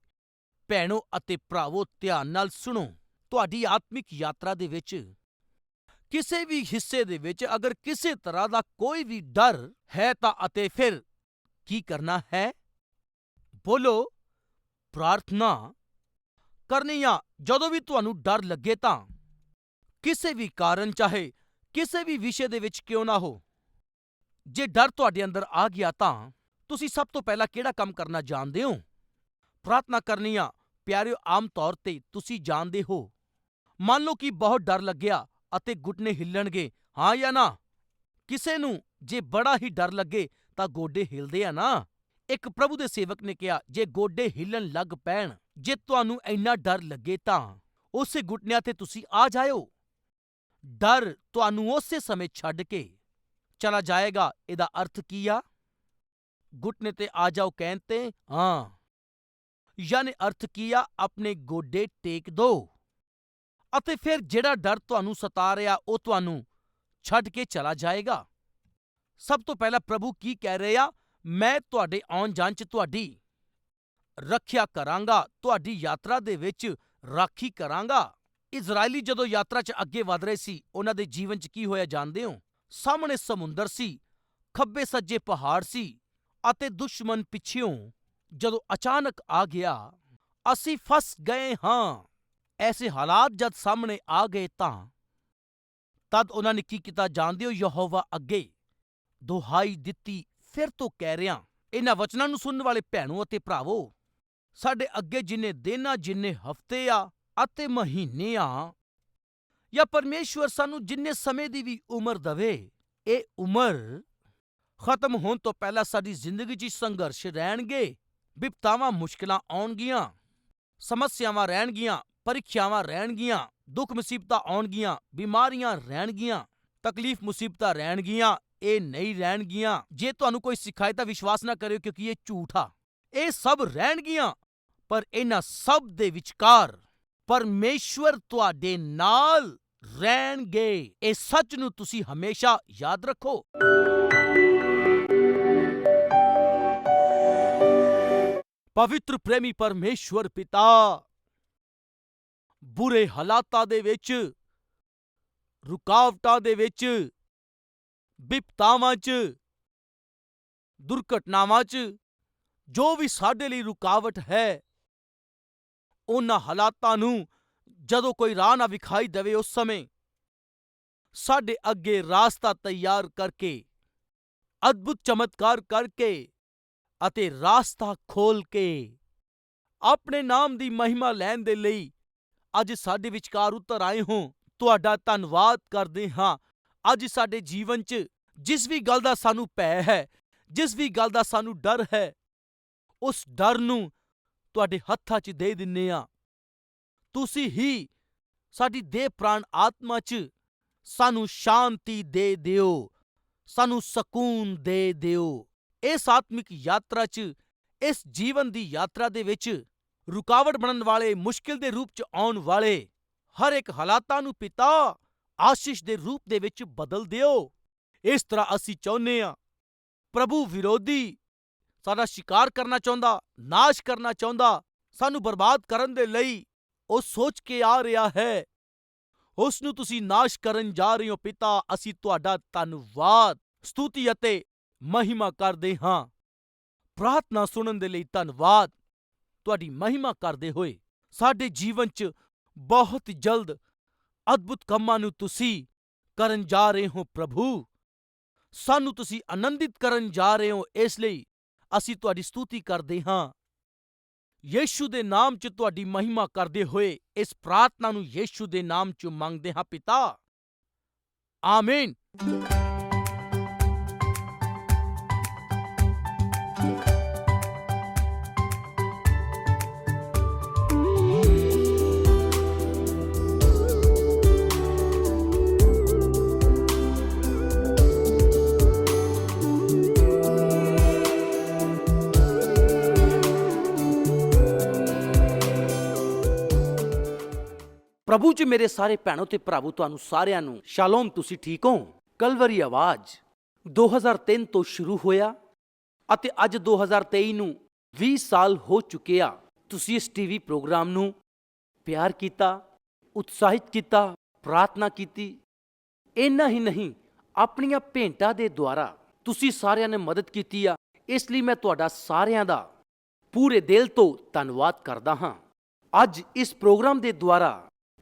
ਭੈਣੋ ਅਤੇ ਭਰਾਵੋ, ਧਿਆਨ ਨਾਲ ਸੁਣੋ। ਤੁਹਾਡੀ ਆਤਮਿਕ ਯਾਤਰਾ ਦੇ ਵਿੱਚ ਕਿਸੇ ਵੀ ਹਿੱਸੇ ਦੇ ਵਿੱਚ ਅਗਰ ਕਿਸੇ ਤਰ੍ਹਾਂ ਦਾ ਕੋਈ ਵੀ ਡਰ ਹੈ ਤਾਂ ਅਤੇ ਫਿਰ ਕੀ ਕਰਨਾ ਹੈ? ਬੋਲੋ, ਪ੍ਰਾਰਥਨਾ ਕਰਨੀ ਆ। ਜਦੋਂ ਵੀ ਤੁਹਾਨੂੰ ਡਰ ਲੱਗੇ ਤਾਂ ਕਿਸੇ ਵੀ ਕਾਰਨ, ਚਾਹੇ ਕਿਸੇ ਵੀ ਵਿਸ਼ੇ ਦੇ ਵਿੱਚ ਕਿਉਂ ਨਾ ਹੋ, ਜੇ ਡਰ ਤੁਹਾਡੇ ਅੰਦਰ ਆ ਗਿਆ ਤਾਂ ਤੁਸੀਂ ਸਭ ਤੋਂ ਪਹਿਲਾਂ ਕਿਹੜਾ ਕੰਮ ਕਰਨਾ ਜਾਣਦੇ ਹੋ? ਪ੍ਰਾਰਥਨਾ ਕਰਨੀ ਆ। ਪਿਆਰਿਓ, ਆਮ ਤੌਰ ਤੇ ਤੁਸੀਂ ਜਾਣਦੇ ਹੋ। ਮੰਨ ਲਓ ਕਿ ਬਹੁਤ ਡਰ ਲੱਗਿਆ ਅਤੇ ਘੁਟਨੇ ਹਿੱਲਣਗੇ, ਹਾਂ ਜਾਂ ਨਾ? ਕਿਸੇ ਨੂੰ ਜੇ ਬੜਾ ਹੀ ਡਰ ਲੱਗੇ ਤਾਂ ਗੋਡੇ ਹਿਲਦੇ ਆ ਨਾ? ਇੱਕ ਪ੍ਰਭੂ ਦੇ ਸੇਵਕ ਨੇ ਕਿਹਾ, ਜੇ ਗੋਡੇ ਹਿੱਲਣ ਲੱਗ ਪੈਣ, ਜੇ ਤੁਹਾਨੂੰ ਇੰਨਾ ਡਰ ਲੱਗੇ ਤਾਂ ਉਸੇ ਘੁਟਨਿਆਂ ਤੇ ਤੁਸੀਂ ਆ ਜਾਇਓ। ਡਰ ਤੁਹਾਨੂੰ ਉਸੇ ਸਮੇਂ ਛੱਡ ਕੇ ਚਲਾ ਜਾਏਗਾ, ਇਹਦਾ ਅਰਥ ਕੀ ਆ? ਘੁਟਨੇ ਤੇ ਆ ਜਾਓ ਕਹਿਣ ਤੇ, ਹਾਂ। ਯਾਨੀ ਅਰਥ ਕੀ ਆ ਆਪਣੇ ਗੋਡੇ ਟੇਕ ਦੋ। ਅਤੇ ਫਿਰ ਜਿਹੜਾ ਡਰ ਤੁਹਾਨੂੰ ਸਤਾ ਰਿਹਾ, ਉਹ ਤੁਹਾਨੂੰ ਛੱਡ ਕੇ ਚਲਾ ਜਾਏਗਾ। ਸਭ ਤੋਂ ਪਹਿਲਾਂ ਪ੍ਰਭੂ ਕੀ ਕਹਿ ਰਹੇ ਆ? ਮੈਂ ਤੁਹਾਡੇ ਆਉਣ ਜਾਣ ਚ ਤੁਹਾਡੀ ਰੱਖਿਆ ਕਰਾਂਗਾ, ਤੁਹਾਡੀ ਯਾਤਰਾ ਦੇ ਵਿੱਚ ਰਾਖੀ ਕਰਾਂਗਾ। ਇਜ਼ਰਾਈਲੀ ਜਦੋਂ ਯਾਤਰਾ 'ਚ ਅੱਗੇ ਵਧ ਰਹੇ ਸੀ, ਉਹਨਾਂ ਦੇ ਜੀਵਨ 'ਚ ਕੀ ਹੋਇਆ ਜਾਣਦੇ ਹੋ? ਸਾਹਮਣੇ ਸਮੁੰਦਰ ਸੀ, ਖੱਬੇ ਸੱਜੇ ਪਹਾੜ ਸੀ ਅਤੇ ਦੁਸ਼ਮਣ ਪਿੱਛਿਓਂ ਜਦੋਂ ਅਚਾਨਕ ਆ ਗਿਆ, ਅਸੀਂ ਫਸ ਗਏ ਹਾਂ। ਐਸੇ ਹਾਲਾਤ ਜਦ ਸਾਹਮਣੇ ਆ ਗਏ ਤਾਂ ਤਦ ਉਹਨਾਂ ਨੇ ਕੀ ਕੀਤਾ ਜਾਣਦੇ ਹੋ? ਯਹੋਵਾ ਅੱਗੇ ਦੁਹਾਈ ਦਿੱਤੀ, ਫਿਰ ਤੋਂ ਕਹਿ ਰਿਆਂ ਇਹਨਾਂ ਵਚਨਾਂ ਨੂੰ ਸੁਣਨ ਵਾਲੇ ਭੈਣੋ ਅਤੇ ਭਰਾਵੋ, ਸਾਡੇ ਅੱਗੇ ਜਿੰਨੇ ਦਿਨ ਆ, ਜਿੰਨੇ ਹਫ਼ਤੇ ਆ, ਅਤੇ ਮਹੀਨੇ ਆ, ਜਾਂ ਪਰਮੇਸ਼ਵਰ ਸਾਨੂੰ ਜਿੰਨੇ ਸਮੇਂ ਦੀ ਵੀ ਉਮਰ ਦਵੇ, ਇਹ ਉਮਰ ਖਤਮ ਹੋਣ ਤੋਂ ਪਹਿਲਾਂ ਸਾਡੀ ਜ਼ਿੰਦਗੀ 'ਚ ਸੰਘਰਸ਼ ਰਹਿਣਗੇ ਬਿਪਤਾਵਾਂ ਮੁਸ਼ਕਲਾਂ ਆਉਣਗੀਆਂ, ਸਮੱਸਿਆਵਾਂ ਰਹਿਣਗੀਆਂ, ਪਰੀਖਿਆਵਾਂ ਰਹਿਣਗੀਆਂ, ਦੁੱਖ ਮੁਸੀਬਤਾਂ ਆਉਣਗੀਆਂ, ਬਿਮਾਰੀਆਂ ਰਹਿਣਗੀਆਂ, ਤਕਲੀਫ ਮੁਸੀਬਤਾਂ ਰਹਿਣਗੀਆਂ, ਇਹ ਨਹੀਂ ਰਹਿਣਗੀਆਂ। ਜੇ ਤੁਹਾਨੂੰ ਕੋਈ ਸਿਖਾਏ ਤਾਂ ਵਿਸ਼ਵਾਸ ਨਾ ਕਰਿਓ ਕਿਉਂਕਿ ਇਹ ਝੂਠ ਆ। ਇਹ ਸਭ ਰਹਿਣਗੀਆਂ, ਪਰ ਇਹਨਾਂ ਸਭ ਦੇ ਵਿਚਕਾਰ ਪਰਮੇਸ਼ਵਰ ਤੁਹਾਡੇ ਨਾਲ ਰਹਿਣਗੇ। ਇਹ ਸੱਚ ਨੂੰ ਤੁਸੀਂ ਹਮੇਸ਼ਾ ਯਾਦ ਰੱਖੋ। ਪਵਿੱਤਰ ਪ੍ਰੇਮੀ ਪਰਮੇਸ਼ਵਰ ਪਿਤਾ। ਬੁਰੇ ਹਾਲਾਤਾਂ ਦੇ ਵਿੱਚ, ਰੁਕਾਵਟਾਂ ਦੇ ਵਿੱਚ, ਵਿਪਤਾਵਾਂ 'ਚ, ਦੁਰਘਟਨਾਵਾਂ 'ਚ ਜੋ ਵੀ ਸਾਡੇ ਲਈ ਰੁਕਾਵਟ ਹੈ, ਉਹਨਾਂ ਹਾਲਾਤਾਂ ਨੂੰ ਜਦੋਂ ਕੋਈ ਰਾਹ ਨਾ ਵਿਖਾਈ ਦੇਵੇ ਉਸ ਸਮੇਂ, ਸਾਡੇ ਅੱਗੇ ਰਾਸਤਾ ਤਿਆਰ ਕਰਕੇ, ਅਦਭੁਤ ਚਮਤਕਾਰ ਕਰਕੇ ਅਤੇ ਰਾਸਤਾ ਖੋਲ ਕੇ ਆਪਣੇ ਨਾਮ ਦੀ ਮਹਿਮਾ ਲੈਣ ਦੇ ਲਈ ਅੱਜ ਸਾਡੇ ਵਿਚਕਾਰ ਉਤਰ ਆਏ ਹੋ। ਤੁਹਾਡਾ ਧੰਨਵਾਦ ਕਰਦੇ ਹਾਂ। ਅੱਜ ਸਾਡੇ ਜੀਵਨ 'ਚ ਜਿਸ ਵੀ ਗੱਲ ਦਾ ਸਾਨੂੰ ਭੈ ਹੈ, ਜਿਸ ਵੀ ਗੱਲ ਦਾ ਸਾਨੂੰ ਡਰ ਹੈ, ਉਸ ਡਰ ਨੂੰ ਤੁਹਾਡੇ ਹੱਥਾਂ 'ਚ ਦੇ ਦਿੰਨੇ ਆ। ਤੁਸੀਂ ਹੀ ਸਾਡੀ ਦੇਹ ਪ੍ਰਾਣ ਆਤਮਾ 'ਚ ਸਾਨੂੰ ਸ਼ਾਂਤੀ ਦੇ ਦਿਓ, ਸਾਨੂੰ ਸਕੂਨ ਦੇ ਦਿਓ। ਇਸ ਆਤਮਿਕ ਯਾਤਰਾ 'ਚ, ਇਸ ਜੀਵਨ ਦੀ ਯਾਤਰਾ ਦੇ ਵਿੱਚ ਰੁਕਾਵਟ ਬਣਨ ਵਾਲੇ, ਮੁਸ਼ਕਿਲ ਦੇ ਰੂਪ 'ਚ ਆਉਣ ਵਾਲੇ ਹਰ ਇੱਕ ਹਾਲਾਤਾਂ ਨੂੰ ਪਿਤਾ ਆਸ਼ੀਸ਼ ਦੇ ਰੂਪ ਦੇ ਵਿੱਚ ਬਦਲ ਦਿਓ। ਇਸ ਤਰ੍ਹਾਂ ਅਸੀਂ ਚਾਹੁੰਦੇ ਹਾਂ, ਪ੍ਰਭੂ ਵਿਰੋਧੀ ਸਾਡਾ ਸ਼ਿਕਾਰ ਕਰਨਾ ਚਾਹੁੰਦਾ, ਨਾਸ਼ ਕਰਨਾ ਚਾਹੁੰਦਾ, ਸਾਨੂੰ ਬਰਬਾਦ ਕਰਨ ਦੇ ਲਈ ਉਹ ਸੋਚ ਕੇ ਆ ਰਿਹਾ ਹੈ। ਉਸ ਨੂੰ ਤੁਸੀਂ ਨਾਸ਼ ਕਰਨ ਜਾ ਰਹੇ ਹੋ ਪਿਤਾ, ਅਸੀਂ ਤੁਹਾਡਾ ਧੰਨਵਾਦ। ਸਤੁਤੀ ਅਤੇ ਮਹਿਮਾ ਕਰਦੇ ਹਾਂ। ਪ੍ਰਾਰਥਨਾ ਸੁਣਨ ਦੇ ਲਈ ਧੰਨਵਾਦ। ਤੁਹਾਡੀ ਮਹਿਮਾ ਕਰਦੇ ਹੋਏ ਸਾਡੇ ਜੀਵਨ 'ਚ ਬਹੁਤ ਜਲਦ ਅਦਭੁਤ ਕੰਮਾਂ ਨੂੰ ਤੁਸੀਂ ਕਰਨ ਜਾ ਰਹੇ ਹੋ ਪ੍ਰਭੂ। ਸਾਨੂੰ ਤੁਸੀਂ ਆਨੰਦਿਤ ਕਰਨ ਜਾ ਰਹੇ ਹੋ, ਇਸ ਲਈ ਅਸੀਂ ਤੁਹਾਡੀ ਸਤੁਤੀ ਕਰਦੇ ਹਾਂ। ਯੇਸ਼ੂ ਦੇ ਨਾਮ 'ਚ ਤੁਹਾਡੀ ਮਹਿਮਾ ਕਰਦੇ ਹੋਏ ਇਸ ਪ੍ਰਾਰਥਨਾ ਨੂੰ ਯੇਸ਼ੂ ਦੇ ਨਾਮ 'ਚ ਮੰਗਦੇ ਹਾਂ ਪਿਤਾ। ਆਮੀਨ। ਪ੍ਰਭੂ ਜੀ ਮੇਰੇ ਸਾਰੇ ਭੈਣੋ ਤੇ ਭਰਾਵੋ, ਤੁਹਾਨੂੰ ਸਾਰਿਆਂ ਨੂੰ ਸ਼ਾਲੋਮ, ਤੁਸੀਂ ਠੀਕ ਹੋ? ਕਲਵਰੀ ਆਵਾਜ਼। 2003 ਤੋਂ ਸ਼ੁਰੂ ਹੋਇਆ ਅਤੇ ਅੱਜ 2023 ਨੂੰ 20 ਸਾਲ ਹੋ ਚੁੱਕੇ ਆ। ਤੁਸੀਂ ਇਸ ਟੀਵੀ ਪ੍ਰੋਗਰਾਮ ਨੂੰ ਪਿਆਰ ਕੀਤਾ, ਉਤਸ਼ਾਹਿਤ ਕੀਤਾ, ਪ੍ਰਾਰਥਨਾ ਕੀਤੀ। ਇੰਨਾ ਹੀ ਨਹੀਂ, ਆਪਣੀਆਂ ਭੇਂਟਾਂ ਦੇ ਦੁਆਰਾ ਤੁਸੀਂ ਸਾਰਿਆਂ ਨੇ ਮਦਦ ਕੀਤੀ ਆ। ਇਸ ਲਈ ਮੈਂ ਤੁਹਾਡਾ ਸਾਰਿਆਂ ਦਾ ਪੂਰੇ ਦਿਲ ਤੋਂ ਧੰਨਵਾਦ ਕਰਦਾ ਹਾਂ। ਅੱਜ ਇਸ ਪ੍ਰੋਗਰਾਮ ਦੇ ਦੁਆਰਾ